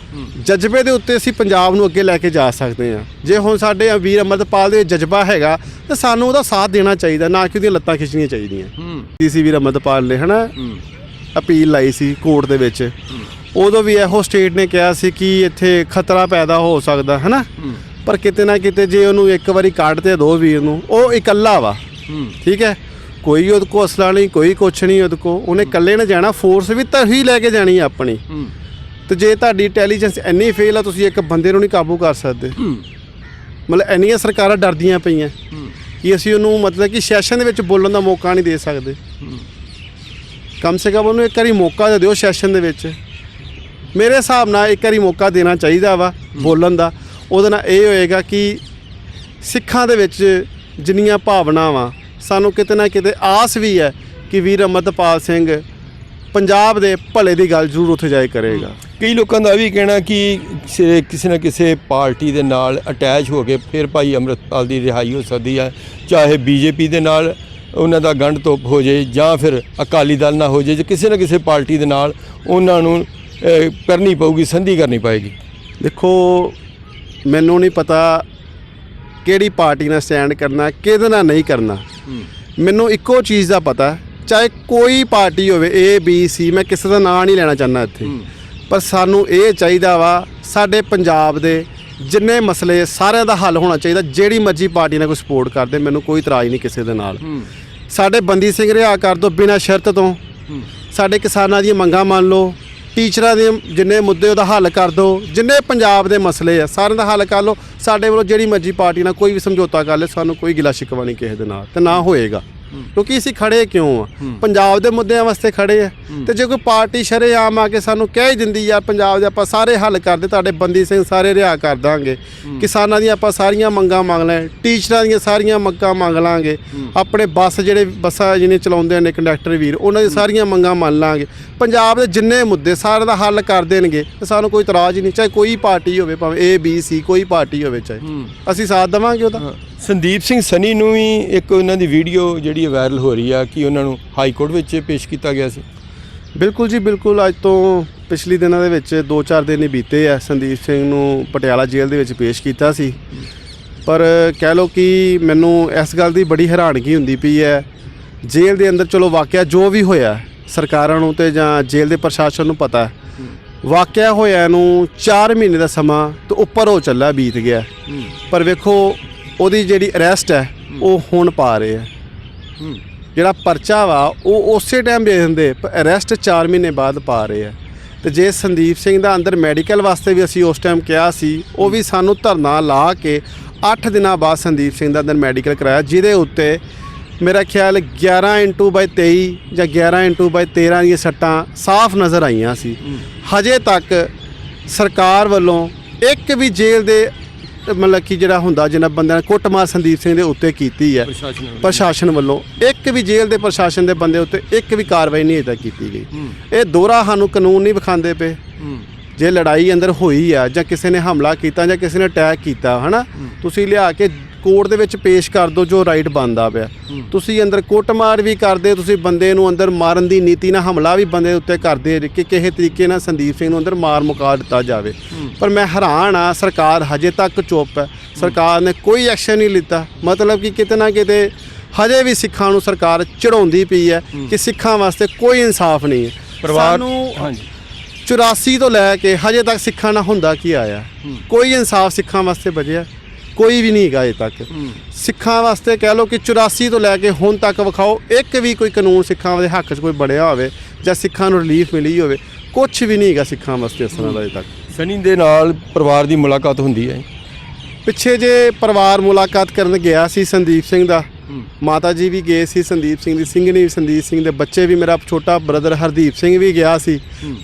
ਜਜ਼ਬੇ ਦੇ ਉੱਤੇ ਅਸੀਂ ਪੰਜਾਬ ਨੂੰ ਅੱਗੇ ਲੈ ਕੇ ਜਾ ਸਕਦੇ ਹਾਂ। ਜੇ ਹੁਣ ਸਾਡੇ ਵੀਰ ਅਮਰਤਪਾਲ ਦੇ ਜਜ਼ਬਾ ਹੈਗਾ ਤਾਂ ਸਾਨੂੰ ਉਹਦਾ ਸਾਥ ਦੇਣਾ ਚਾਹੀਦਾ ਨਾ ਕਿ ਉਹਦੀਆਂ ਲੱਤਾਂ ਖਿੱਚਣੀਆਂ ਚਾਹੀਦੀਆਂ। ਸੀ ਵੀਰ ਅਮਰਤਪਾਲ ਨੇ ਹਨਾ? ਅਪੀਲ ਲਾਈ ਸੀ ਕੋਰਟ ਦੇ ਵਿੱਚ। ਉਦੋਂ ਵੀ ਇਹੋ ਸਟੇਟ ਨੇ ਕਿਹਾ ਸੀ ਕਿ ਇੱਥੇ ਖਤਰਾ ਪੈਦਾ ਹੋ ਸਕਦਾ ਹੈ ਨਾ ਪਰ ਕਿਤੇ ਨਾ ਕਿਤੇ ਜੇ ਉਹਨੂੰ ਇੱਕ ਵਾਰੀ ਕੱਢ ਤੇ ਦੋ ਵੀਰ ਨੂੰ, ਉਹ ਇਕੱਲਾ ਵਾ। ਠੀਕ ਹੈ? ਕੋਈ ਉਹਦੇ ਕੋ ਅਸਲਾ ਨਹੀਂ, ਕੋਈ ਕੁਛ ਨਹੀਂ ਉਹਦੇ ਕੋ ਉਹਨੇ ਇਕੱਲੇ ਨੇ ਜਾਣਾ ਫੋਰਸ ਵੀ ਤਾਂ ਹੀ ਲੈ ਕੇ ਜਾਣੀ ਹੈ ਆਪਣੀ। ਤੇ ਜੇ ਤੁਹਾਡੀ ਇੰਟੈਲੀਜੈਂਸ ਇੰਨੀ ਫੇਲ ਆ, ਤੁਸੀਂ ਇੱਕ ਬੰਦੇ ਨੂੰ ਨਹੀਂ ਕਾਬੂ ਕਰ ਸਕਦੇ। ਮਤਲਬ ਇੰਨੀਆਂ ਸਰਕਾਰਾਂ ਡਰਦੀਆਂ ਪਈਆਂ। ਕਿ ਅਸੀਂ ਉਹਨੂੰ ਮਤਲਬ ਕਿ ਸੈਸ਼ਨ ਦੇ ਵਿੱਚ ਬੋਲਣ ਦਾ ਮੌਕਾ ਨਹੀਂ ਦੇ ਸਕਦੇ। ਕਮ ਸੇ ਕਮ ਉਹਨੂੰ ਇੱਕ ਵਾਰੀ ਮੌਕਾ ਦੇ ਦਿਓ ਸੈਸ਼ਨ ਦੇ ਵਿੱਚ ਮੇਰੇ ਹਿਸਾਬ ਨਾਲ ਇੱਕ ਵਾਰੀ ਮੌਕਾ ਦੇਣਾ ਚਾਹੀਦਾ ਵਾ ਬੋਲਣ ਦਾ ਉਹਦੇ ਨਾਲ ਇਹ ਹੋਏਗਾ ਕਿ ਸਿੱਖਾਂ ਦੇ ਵਿੱਚ ਜਿੰਨੀਆਂ ਭਾਵਨਾਵਾਂ ਸਾਨੂੰ ਕਿਤੇ ਨਾ ਕਿਤੇ ਆਸ ਵੀ ਹੈ ਕਿ ਵੀਰ ਅਮਰਤਪਾਲ ਸਿੰਘ ਪੰਜਾਬ ਦੇ ਭਲੇ ਦੀ ਗੱਲ ਜ਼ਰੂਰ ਉੱਥੇ ਜਾਏ ਕਰੇਗਾ ਕਈ ਲੋਕਾਂ ਦਾ ਇਹ ਵੀ ਕਹਿਣਾ ਕਿ ਕਿਸੇ ਨਾ ਕਿਸੇ ਪਾਰਟੀ ਦੇ ਨਾਲ ਅਟੈਚ ਹੋ ਕੇ ਫਿਰ ਭਾਈ ਅੰਮ੍ਰਿਤਪਾਲ ਦੀ ਰਿਹਾਈ ਹੋ ਸਕਦੀ ਹੈ ਚਾਹੇ ਬੀਜੇਪੀ ਦੇ ਨਾਲ ਉਹਨਾਂ ਦਾ ਗੰਢ ਤੋਪ ਹੋ ਜੇ ਜਾਂ ਫਿਰ ਅਕਾਲੀ ਦਲ ਨਾਲ ਹੋ ਜੇ ਜੇ ਕਿਸੇ ਨਾ ਕਿਸੇ ਪਾਰਟੀ ਦੇ ਨਾਲ ਉਹਨਾਂ ਨੂੰ ਕਰਨੀ ਪਊਗੀ ਸੰਧੀ ਕਰਨੀ ਪਏਗੀ। ਦੇਖੋ ਮੈਨੂੰ ਨਹੀਂ ਪਤਾ ਕਿਹੜੀ ਪਾਰਟੀ ਨਾਲ ਸਟੈਂਡ ਕਰਨਾ ਕਿਹਦੇ ਨਾਲ ਨਹੀਂ ਕਰਨਾ। ਮੈਨੂੰ ਇੱਕੋ ਚੀਜ਼ ਦਾ ਪਤਾ ਚਾਹੇ ਕੋਈ ਪਾਰਟੀ ਹੋਵੇ ਏ ਬੀ ਸੀ ਮੈਂ ਕਿਸੇ ਦਾ ਨਾਂ ਨਹੀਂ ਲੈਣਾ ਚਾਹੁੰਦਾ ਇੱਥੇ। ਪਰ ਸਾਨੂੰ ਇਹ ਚਾਹੀਦਾ ਵਾ ਸਾਡੇ ਪੰਜਾਬ ਦੇ ਜਿੰਨੇ ਮਸਲੇ ਸਾਰਿਆਂ ਦਾ ਹੱਲ ਹੋਣਾ ਚਾਹੀਦਾ ਜਿਹੜੀ ਮਰਜ਼ੀ ਪਾਰਟੀ ਨਾਲ ਕੋਈ ਸਪੋਰਟ ਕਰਦੇ ਮੈਨੂੰ ਕੋਈ ਇਤਰਾਜ਼ ਨਹੀਂ ਕਿਸੇ ਦੇ ਨਾਲ। ਸਾਡੇ ਬੰਦੀ ਸਿੰਘ ਰਿਹਾ ਕਰ ਦੋ ਬਿਨਾਂ ਸ਼ਰਤ ਤੋਂ। ਸਾਡੇ ਕਿਸਾਨਾਂ ਦੀਆਂ ਮੰਗਾਂ ਮੰਨ ਲਓ। ਟੀਚਰਾਂ ਦੇ ਜਿੰਨੇ ਮੁੱਦੇ ਉਹਦਾ ਹੱਲ ਕਰ ਦਿਓ ਜਿੰਨੇ ਪੰਜਾਬ ਦੇ ਮਸਲੇ ਆ ਸਾਰਿਆਂ ਦਾ ਹੱਲ ਕਰ ਲਓ। ਸਾਡੇ ਵੱਲੋਂ ਜਿਹੜੀ ਮਰਜ਼ੀ ਪਾਰਟੀ ਨਾਲ ਕੋਈ ਵੀ ਸਮਝੌਤਾ ਕਰ ਲੈ ਸਾਨੂੰ ਕੋਈ ਗਿਲਾ ਸ਼ਿਕਵਾ ਨਹੀਂ ਕਿਸੇ ਦੇ ਨਾਲ ਤੇ ਨਾ ਹੋਏਗਾ। ਕਿਉਂਕਿ ਅਸੀਂ ਖੜੇ ਕਿਉਂ ਆ? ਪੰਜਾਬ ਦੇ ਮੁੱਦਿਆਂ ਵਾਸਤੇ ਖੜੇ ਆ। ਤੇ ਜੇ ਕੋਈ ਪਾਰਟੀ ਸ਼ਰੇਆਮ ਆ ਕੇ ਸਾਨੂੰ ਕਹਿ ਹੀ ਦਿੰਦੀ ਆ ਪੰਜਾਬ ਦੇ ਆਪਾਂ ਸਾਰੇ ਹੱਲ ਕਰਦੇ ਤੁਹਾਡੇ ਬੰਦੀ ਸਿੰਘ ਸਾਰੇ ਰਿਹਾ ਕਰ ਦਾਂਗੇ। ਕਿਸਾਨਾਂ ਦੀਆਂ ਆਪਾਂ ਸਾਰੀਆਂ ਮੰਗਾਂ ਮੰਗ ਲੈ ਟੀਚਰਾਂ ਦੀਆਂ ਸਾਰੀਆਂ ਮੰਗਾਂ ਮੰਗ ਲਾਂਗੇ। ਆਪਣੇ ਬੱਸ ਜਿਹੜੇ ਬੱਸਾਂ ਜਿਹਨੇ ਚਲਾਉਂਦੇ ਨੇ ਕੰਡਕਟਰ ਵੀਰ ਉਹਨਾਂ ਦੀ ਸਾਰੀਆਂ ਮੰਗਾਂ ਮੰਨ ਲਾਂਗੇ। ਪੰਜਾਬ ਦੇ ਜਿੰਨੇ ਮੁੱਦੇ ਸਾਰੇ ਦਾ ਹੱਲ ਕਰ ਦੇਣਗੇ ਤੇ ਸਾਨੂੰ ਕੋਈ ਇਤਰਾਜ਼ ਨਹੀਂ ਚਾਹੇ ਕੋਈ ਪਾਰਟੀ ਹੋਵੇ ਭਾਵੇਂ ਏ ਬੀ ਸੀ ਕੋਈ ਪਾਰਟੀ ਹੋਵੇ ਚਾਹੇ। ਅਸੀਂ ਸਾਥ ਦੇਵਾਂਗੇ ਉਹਦਾ। ਸੰਦੀਪ ਸਿੰਘ ਸਨੀ ਨੂੰ ਵੀ ਇੱਕ ਉਹਨਾਂ ਦੀ ਵੀਡੀਓ ਜਿਹੜੀ ਵਾਇਰਲ ਹੋ ਰਹੀ ਆ ਕਿ ਉਹਨਾਂ ਨੂੰ ਹਾਈ ਕੋਰਟ ਵਿੱਚ ਪੇਸ਼ ਕੀਤਾ ਗਿਆ ਸੀ। ਬਿਲਕੁਲ ਜੀ ਬਿਲਕੁਲ। ਅੱਜ ਤੋਂ ਪਿਛਲੇ ਦਿਨਾਂ ਦੇ ਵਿੱਚ 2-4 ਦਿਨ ਹੀ ਬੀਤੇ ਆ ਸੰਦੀਪ ਸਿੰਘ ਨੂੰ ਪਟਿਆਲਾ ਜੇਲ੍ਹ ਦੇ ਵਿੱਚ ਪੇਸ਼ ਕੀਤਾ ਸੀ। ਪਰ ਕਹਿ ਲਓ ਕਿ ਮੈਨੂੰ ਇਸ ਗੱਲ ਦੀ ਬੜੀ ਹੈਰਾਨਗੀ ਹੁੰਦੀ ਪਈ ਹੈ ਜੇਲ੍ਹ ਦੇ ਅੰਦਰ ਚਲੋ ਵਾਕਿਆ ਜੋ ਵੀ ਹੋਇਆ ਸਰਕਾਰਾਂ ਨੂੰ ਤੇ ਜਾਂ ਜੇਲ੍ਹ ਦੇ ਪ੍ਰਸ਼ਾਸਨ ਨੂੰ ਪਤਾ। ਵਾਕਿਆ ਹੋਇਆ ਨੂੰ 4 ਮਹੀਨੇ ਦਾ ਸਮਾਂ ਤੋਂ ਉੱਪਰ ਹੋ ਚੱਲਾ ਬੀਤ ਗਿਆ। ਪਰ ਵੇਖੋ ਉਹਦੀ ਜਿਹੜੀ ਅਰੈਸਟ ਹੈ ਉਹ ਹੁਣ ਪਾ ਰਹੇ ਆ ਜਿਹੜਾ ਪਰਚਾ ਵਾ ਉਹ ਉਸੇ ਟਾਈਮ ਦੇ ਦਿੰਦੇ ਪਰ ਅਰੈਸਟ 4 ਮਹੀਨੇ ਬਾਅਦ ਪਾ ਰਹੇ ਆ ਤੇ ਜੇ ਸੰਦੀਪ ਸਿੰਘ ਦਾ ਅੰਦਰ ਮੈਡੀਕਲ ਵਾਸਤੇ ਵੀ ਅਸੀਂ ਉਸ ਟਾਈਮ ਕਿਹਾ ਸੀ ਉਹ ਵੀ ਸਾਨੂੰ ਧਰਨਾ ਲਾ ਕੇ 8 ਦਿਨਾਂ ਬਾਅਦ ਸੰਦੀਪ ਸਿੰਘ ਦਾ ਅੰਦਰ ਮੈਡੀਕਲ ਕਰਾਇਆ ਜਿਹਦੇ ਉੱਤੇ ਮੇਰਾ ਖਿਆਲ 11/23 ਜਾਂ 11/13 ਦੀਆਂ ਸੱਟਾਂ ਸਾਫ਼ ਨਜ਼ਰ ਆਈਆਂ ਸੀ। ਹਜੇ ਤੱਕ ਸਰਕਾਰ ਵੱਲੋਂ ਇੱਕ ਵੀ ਜੇਲ੍ਹ ਦੇ ਮਤਲਬ ਕਿ ਜਿਹੜਾ ਹੁੰਦਾ ਜਿਹਨਾਂ ਬੰਦਿਆਂ ਨੇ ਕੁੱਟਮਾਰ ਸੰਦੀਪ ਸਿੰਘ ਦੇ ਉੱਤੇ ਕੀਤੀ ਹੈ ਪ੍ਰਸ਼ਾਸਨ ਪ੍ਰਸ਼ਾਸਨ ਵੱਲੋਂ। ਇੱਕ ਵੀ ਜੇਲ੍ਹ ਦੇ ਪ੍ਰਸ਼ਾਸਨ ਦੇ ਬੰਦੇ ਉੱਤੇ ਇੱਕ ਵੀ ਕਾਰਵਾਈ ਨਹੀਂ ਅਜੇ ਤੱਕ ਕੀਤੀ ਗਈ। ਇਹ ਦੋਹਰਾ ਸਾਨੂੰ ਕਾਨੂੰਨ ਨਹੀਂ ਵਿਖਾਉਂਦੇ ਪਏ। ਜੇ ਲੜਾਈ ਅੰਦਰ ਹੋਈ ਆ ਜਾਂ ਕਿਸੇ ਨੇ ਹਮਲਾ ਕੀਤਾ ਜਾਂ ਕਿਸੇ ਨੇ ਅਟੈਕ ਕੀਤਾ ਹਨਾ? ਤੁਸੀਂ ਲਿਆ ਕੇ ਕੋਰਟ ਦੇ ਵਿੱਚ ਪੇਸ਼ ਕਰ ਦਿਓ ਜੋ ਰਾਈਟ ਬਣਦਾ ਪਿਆ। ਤੁਸੀਂ ਅੰਦਰ ਕੁੱਟਮਾਰ ਵੀ ਕਰਦੇ ਤੁਸੀਂ ਬੰਦੇ ਨੂੰ ਅੰਦਰ ਮਾਰਨ ਦੀ ਨੀਤੀ ਨਾਲ ਹਮਲਾ ਵੀ ਬੰਦੇ ਉੱਤੇ ਕਰਦੇ ਕਿ ਕਿਸੇ ਤਰੀਕੇ ਨਾਲ ਸੰਦੀਪ ਸਿੰਘ ਨੂੰ ਅੰਦਰ ਮਾਰ ਮੁਕਾ ਦਿੱਤਾ ਜਾਵੇ। ਪਰ ਮੈਂ ਹੈਰਾਨ ਆ ਸਰਕਾਰ ਹਜੇ ਤੱਕ ਚੁੱਪ ਹੈ। ਸਰਕਾਰ ਨੇ ਕੋਈ ਐਕਸ਼ਨ ਨਹੀਂ ਲਿੱਤਾ। ਮਤਲਬ ਕਿ ਕਿਤੇ ਨਾ ਕਿਤੇ ਹਜੇ ਵੀ ਸਿੱਖਾਂ ਨੂੰ ਸਰਕਾਰ ਚੜਾਉਂਦੀ ਪਈ ਹੈ ਕਿ ਸਿੱਖਾਂ ਵਾਸਤੇ ਕੋਈ ਇਨਸਾਫ ਨਹੀਂ ਹੈ। ਪਰਿਵਾਰ ਸਾਨੂੰ ਹਾਂਜੀ। 84 ਤੋਂ ਲੈ ਕੇ ਹਜੇ ਤੱਕ ਸਿੱਖਾਂ ਨਾਲ ਹੁੰਦਾ ਕੀ ਆਇਆ? ਕੋਈ ਇਨਸਾਫ ਸਿੱਖਾਂ ਵਾਸਤੇ ਬਚਿਆ? ਕੋਈ ਵੀ ਨਹੀਂ ਹੈਗਾ ਅਜੇ ਤੱਕ। ਸਿੱਖਾਂ ਵਾਸਤੇ ਕਹਿ ਲਓ ਕਿ 84 ਤੋਂ ਲੈ ਕੇ ਹੁਣ ਤੱਕ ਵਿਖਾਓ ਇੱਕ ਵੀ ਕੋਈ ਕਾਨੂੰਨ ਸਿੱਖਾਂ ਦੇ ਹੱਕ 'ਚ ਕੋਈ ਬਣਿਆ ਹੋਵੇ ਜਾਂ ਸਿੱਖਾਂ ਨੂੰ ਰਿਲੀਫ ਮਿਲੀ ਹੋਵੇ ਕੁਝ ਵੀ ਨਹੀਂ ਹੈਗਾ ਸਿੱਖਾਂ ਵਾਸਤੇ ਇਸ ਤਰ੍ਹਾਂ ਦਾ ਅਜੇ ਤੱਕ। ਸਨੀ ਦੇ ਨਾਲ ਪਰਿਵਾਰ ਦੀ ਮੁਲਾਕਾਤ ਹੁੰਦੀ ਹੈ ਪਿੱਛੇ ਜੇ ਪਰਿਵਾਰ ਮੁਲਾਕਾਤ ਕਰਨ ਗਿਆ ਸੀ ਸੰਦੀਪ ਸਿੰਘ ਦਾ ਮਾਤਾ ਜੀ ਵੀ ਗਏ ਸੀ ਸੰਦੀਪ ਸਿੰਘ ਦੀ ਸਿੰਘਣੀ ਵੀ ਸੰਦੀਪ ਸਿੰਘ ਦੇ ਬੱਚੇ ਵੀ ਮੇਰਾ ਛੋਟਾ ਬ੍ਰਦਰ ਹਰਦੀਪ ਸਿੰਘ ਵੀ ਗਿਆ ਸੀ।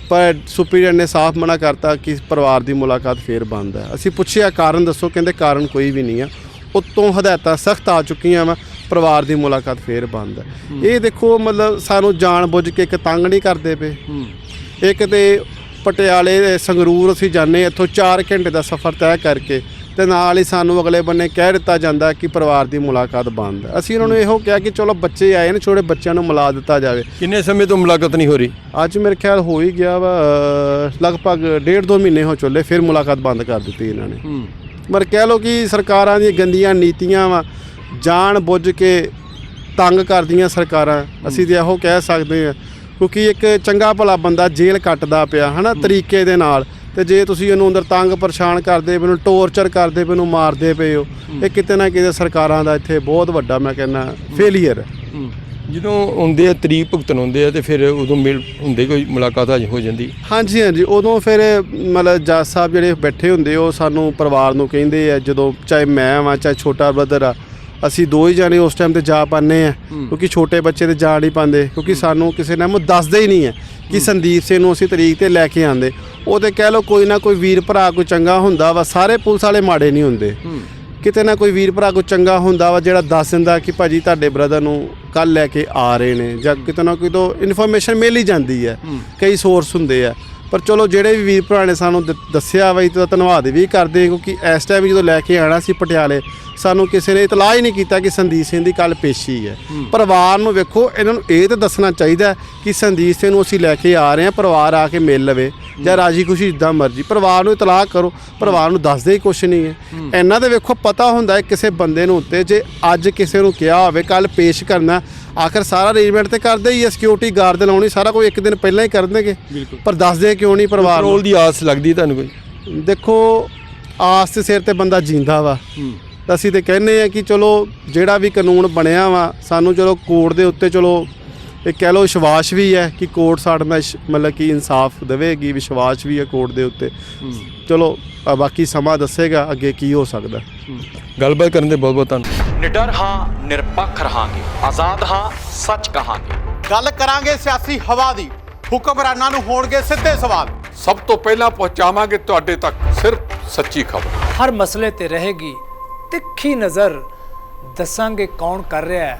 ਪਰ ਸੁਪਰੀਡੈਂਟ ਨੇ ਸਾਫ਼ ਮਨਾ ਕਰਤਾ ਕਿ ਪਰਿਵਾਰ ਦੀ ਮੁਲਾਕਾਤ ਫੇਰ ਬੰਦ ਹੈ। ਅਸੀਂ ਪੁੱਛਿਆ ਕਾਰਨ ਦੱਸੋ? ਕਹਿੰਦੇ ਕਾਰਨ ਕੋਈ ਵੀ ਨਹੀਂ ਆ ਉਤੋਂ ਹਦਾਇਤਾਂ ਸਖਤ ਆ ਚੁੱਕੀਆਂ ਵਾ ਪਰਿਵਾਰ ਦੀ ਮੁਲਾਕਾਤ ਫੇਰ ਬੰਦ ਹੈ। ਇਹ ਦੇਖੋ ਮਤਲਬ ਸਾਨੂੰ ਜਾਣ ਬੁੱਝ ਕੇ ਇੱਕ ਤੰਗ ਨਹੀਂ ਕਰਦੇ ਪਏ। ਇੱਕ ਤੇ ਪਟਿਆਲੇ ਸੰਗਰੂਰ ਅਸੀਂ ਜਾਂਦੇ ਇੱਥੋਂ 4 ਘੰਟੇ ਦਾ ਸਫ਼ਰ ਤੈਅ ਕਰਕੇ ਤੇ ਨਾਲ ਹੀ ਸਾਨੂੰ ਅਗਲੇ ਬੰਨੇ ਕਹਿ ਦਿੱਤਾ ਜਾਂਦਾ ਕਿ ਪਰਿਵਾਰ ਦੀ ਮੁਲਾਕਾਤ ਬੰਦ ਹੈ। ਅਸੀਂ ਉਹਨਾਂ ਨੂੰ ਇਹੋ ਕਿਹਾ ਕਿ ਚਲੋ ਬੱਚੇ ਆਏ ਨੇ ਛੋਟੇ ਬੱਚਿਆਂ ਨੂੰ ਮਿਲਾ ਦਿੱਤਾ ਜਾਵੇ। ਕਿੰਨੇ ਸਮੇਂ ਤੋਂ ਮੁਲਾਕਾਤ ਨਹੀਂ ਹੋ ਰਹੀ? ਅੱਜ ਮੇਰੇ ਖਿਆਲ ਹੋ ਹੀ ਗਿਆ ਵਾ ਲਗਭਗ ਡੇਢ ਦੋ ਮਹੀਨੇ ਹੋ ਚੱਲੇ ਫਿਰ ਮੁਲਾਕਾਤ ਬੰਦ ਕਰ ਦਿੱਤੀ ਇਹਨਾਂ ਨੇ। ਪਰ ਕਹਿ ਲੋ ਕਿ ਸਰਕਾਰਾਂ ਦੀਆਂ ਗੰਦੀਆਂ ਨੀਤੀਆਂ ਵਾ ਜਾਣ ਬੁੱਝ ਕੇ ਤੰਗ ਕਰਦੀਆਂ ਸਰਕਾਰਾਂ ਅਸੀਂ ਤੇ ਇਹੋ ਕਹਿ ਸਕਦੇ ਹਾਂ ਕਿਉਂਕਿ ਇੱਕ ਚੰਗਾ ਭਲਾ ਬੰਦਾ ਜੇਲ੍ਹ ਕੱਟਦਾ ਪਿਆ ਹਨਾ ਤਰੀਕੇ ਦੇ ਨਾਲ। ਤੇ ਜੇ ਤੁਸੀਂ ਉਹਨੂੰ ਅੰਦਰ ਤੰਗ ਪਰੇਸ਼ਾਨ ਕਰਦੇ ਪਏ ਨੂੰ ਟੌਰਚਰ ਕਰਦੇ ਪਏ ਨੂੰ ਮਾਰਦੇ ਪਏ ਹੋ ਇਹ ਕਿਤੇ ਨਾ ਕਿਤੇ ਸਰਕਾਰਾਂ ਦਾ ਇੱਥੇ ਬਹੁਤ ਵੱਡਾ ਮੈਂ ਕਹਿੰਦਾ ਫੇਲੀਅਰ ਹੈ। ਜਦੋਂ ਹੁੰਦੇ ਆ ਤਰੀਕ ਭੁਗਤਣ ਹੁੰਦੇ ਆ ਤੇ ਫਿਰ ਉਦੋਂ ਮਿਲ ਹੁੰਦੇ ਕੋਈ ਮੁਲਾਕਾਤ ਹੋ ਜਾਂਦੀ? ਹਾਂਜੀ ਹਾਂਜੀ ਉਦੋਂ ਫਿਰ ਮਤਲਬ ਜੱਜ ਸਾਹਿਬ ਜਿਹੜੇ ਬੈਠੇ ਹੁੰਦੇ ਉਹ ਸਾਨੂੰ ਪਰਿਵਾਰ ਨੂੰ ਕਹਿੰਦੇ ਆ ਜਦੋਂ ਚਾਹੇ ਮੈਂ ਵਾਂ ਚਾਹੇ ਛੋਟਾ ਬ੍ਰਦਰ ਆ ਅਸੀਂ ਦੋ ਹੀ ਜਾਣੇ ਉਸ ਟਾਈਮ ਤੇ ਜਾ ਪਾਉਂਦੇ ਆ ਕਿਉਂਕਿ ਛੋਟੇ ਬੱਚੇ ਤੇ ਜਾ ਨਹੀਂ ਪਾਉਂਦੇ ਕਿਉਂਕਿ ਸਾਨੂੰ ਕਿਸੇ ਨੇ ਉਹ ਦੱਸਦੇ ਹੀ ਨਹੀਂ ਹੈ ਕਿ ਸੰਦੀਪ ਸਿੰਘ ਨੂੰ ਅਸੀਂ ਤਰੀਕ ਤੇ ਲੈ ਕੇ ਆਂਦੇ ਉਹ ਤੇ ਕਹਿ ਲਓ ਕੋਈ ਨਾ ਕੋਈ ਵੀਰ ਭਰਾ ਕੋਈ ਚੰਗਾ ਹੁੰਦਾ ਵਾ ਸਾਰੇ ਪੁਲਿਸ ਵਾਲੇ ਮਾੜੇ ਨਹੀਂ ਹੁੰਦੇ। ਕਿਤੇ ਨਾ ਕੋਈ ਵੀਰ ਭਰਾ ਕੋਈ ਚੰਗਾ ਹੁੰਦਾ ਵਾ ਜਿਹੜਾ ਦੱਸ ਦਿੰਦਾ ਕਿ ਭਾਜੀ ਤੁਹਾਡੇ ਬ੍ਰਦਰ ਨੂੰ ਕੱਲ ਲੈ ਕੇ ਆ ਰਹੇ ਨੇ ਜਾਂ ਕਿਤੇ ਨਾ ਕੋਈ ਤੋਂ ਇਨਫੋਰਮੇਸ਼ਨ ਮਿਲ ਹੀ ਜਾਂਦੀ ਹੈ। ਕਈ ਸੋਰਸ ਹੁੰਦੇ ਆ। ਪਰ ਚਲੋ ਜਿਹੜੇ ਵੀ ਵੀਰ ਭਰਾ ਨੇ ਸਾਨੂੰ ਦ- ਦੱਸਿਆ ਵਾ ਤਾਂ ਧੰਨਵਾਦ ਵੀ ਕਰਦੇ ਕਿਉਂਕਿ ਇਸ ਟਾਈਮ ਜਦੋਂ ਲੈ ਕੇ ਆਣਾ ਸੀ ਪਟਿਆਲੇ ਸਾਨੂੰ ਕਿਸੇ ਨੇ ਇਤਲਾਹ ਹੀ ਨਹੀਂ ਕੀਤਾ ਕਿ ਸੰਦੀਪ ਸਿੰਘ ਦੀ ਕੱਲ ਪੇਸ਼ੀ ਹੈ। ਪਰਿਵਾਰ ਨੂੰ ਵੇਖੋ ਇਹਨਾਂ ਨੂੰ ਇਹ ਤਾਂ ਦੱਸਣਾ ਚਾਹੀਦਾ ਕਿ ਸੰਦੀਪ ਸਿੰਘ ਨੂੰ ਅਸੀਂ ਲੈ ਕੇ ਆ ਰਹੇ ਹਾਂ ਪਰਿਵਾਰ ਆ ਕੇ ਮਿਲ ਲਵੇ। ਜਾਂ ਰਾਜੀ ਖੁਸ਼ੀ ਜਿੱਦਾਂ ਮਰਜ਼ੀ ਪਰਿਵਾਰ ਨੂੰ ਇਤਲਾਹ ਕਰੋ ਪਰਿਵਾਰ ਨੂੰ ਦੱਸਦੇ ਹੀ ਕੁਛ ਨਹੀਂ ਹੈ। ਇਹਨਾਂ ਦੇ ਵੇਖੋ ਪਤਾ ਹੁੰਦਾ ਹੈ ਕਿਸੇ ਬੰਦੇ ਨੂੰ ਉੱਤੇ ਜੇ ਅੱਜ ਕਿਸੇ ਨੂੰ ਕਿਹਾ ਹੋਵੇ ਕੱਲ ਪੇਸ਼ ਕਰਨਾ ਆਖਰ ਸਾਰਾ ਅਰੇਂਜਮੈਂਟ ਤੇ ਕਰਦੇ ਹੀ ਹੈ ਸਿਕਿਉਰਿਟੀ ਗਾਰਡ ਲਾਉਣੀ ਸਾਰਾ ਕੋਈ ਇੱਕ ਦਿਨ ਪਹਿਲਾਂ ਹੀ ਕਰ ਦੇਣਗੇ ਪਰ ਦੱਸਦੇ ਕਿਉਂ ਨਹੀਂ ਪਰਿਵਾਰ ਨੂੰ? ਦੀ ਆਸ ਲੱਗਦੀ ਤੁਹਾਨੂੰ ਕੋਈ? ਦੇਖੋ ਆਸ ਦੇ ਸਿਰ ਤੇ ਬੰਦਾ ਜਿੰਦਾ ਵਾ। ਤਾਂ ਅਸੀਂ ਤੇ ਕਹਿੰਦੇ ਆ ਕਿ ਚਲੋ ਜਿਹੜਾ ਵੀ ਕਾਨੂੰਨ ਬਣਿਆ ਵਾ ਸਾਨੂੰ ਚਲੋ ਕੋਰਟ ਦੇ ਉੱਤੇ ਚਲੋ ਇਹ ਕਹਿ ਲਓ ਵਿਸ਼ਵਾਸ ਵੀ ਹੈ ਕਿ ਕੋਰਟ ਸਾਡੇ ਨਾਲ ਮਤਲਬ ਕਿ ਇਨਸਾਫ ਦੇਵੇਗੀ ਵਿਸ਼ਵਾਸ ਵੀ ਹੈ ਕੋਰਟ ਦੇ ਉੱਤੇ। ਚਲੋ ਬਾਕੀ ਸਮਾਂ ਦੱਸੇਗਾ ਅੱਗੇ ਕੀ ਹੋ ਸਕਦਾ। ਗੱਲਬਾਤ ਕਰਨ ਦੇ ਬਹੁਤ ਬਹੁਤ ਧੰਨਵਾਦ। ਨਿਡਰ ਹਾਂ ਨਿਰਪੱਖ ਰਹਾਂਗੇ। ਆਜ਼ਾਦ ਹਾਂ ਸੱਚ ਕਹਾਂਗੇ। ਗੱਲ ਕਰਾਂਗੇ ਸਿਆਸੀ ਹਵਾ ਦੀ। ਹੁਕਮਰਾਨਾਂ ਨੂੰ ਹੋਣਗੇ ਸਿੱਧੇ ਸਵਾਲ। ਸਭ ਤੋਂ ਪਹਿਲਾਂ ਪਹੁੰਚਾਵਾਂਗੇ ਤੁਹਾਡੇ ਤੱਕ ਸਿਰਫ ਸੱਚੀ ਖਬਰ। ਹਰ ਮਸਲੇ ਤੇ ਰਹੇਗੀ ਤਿੱਖੀ ਨਜ਼ਰ। ਦੱਸਾਂਗੇ ਕੌਣ ਕਰ ਰਿਹਾ ਹੈ।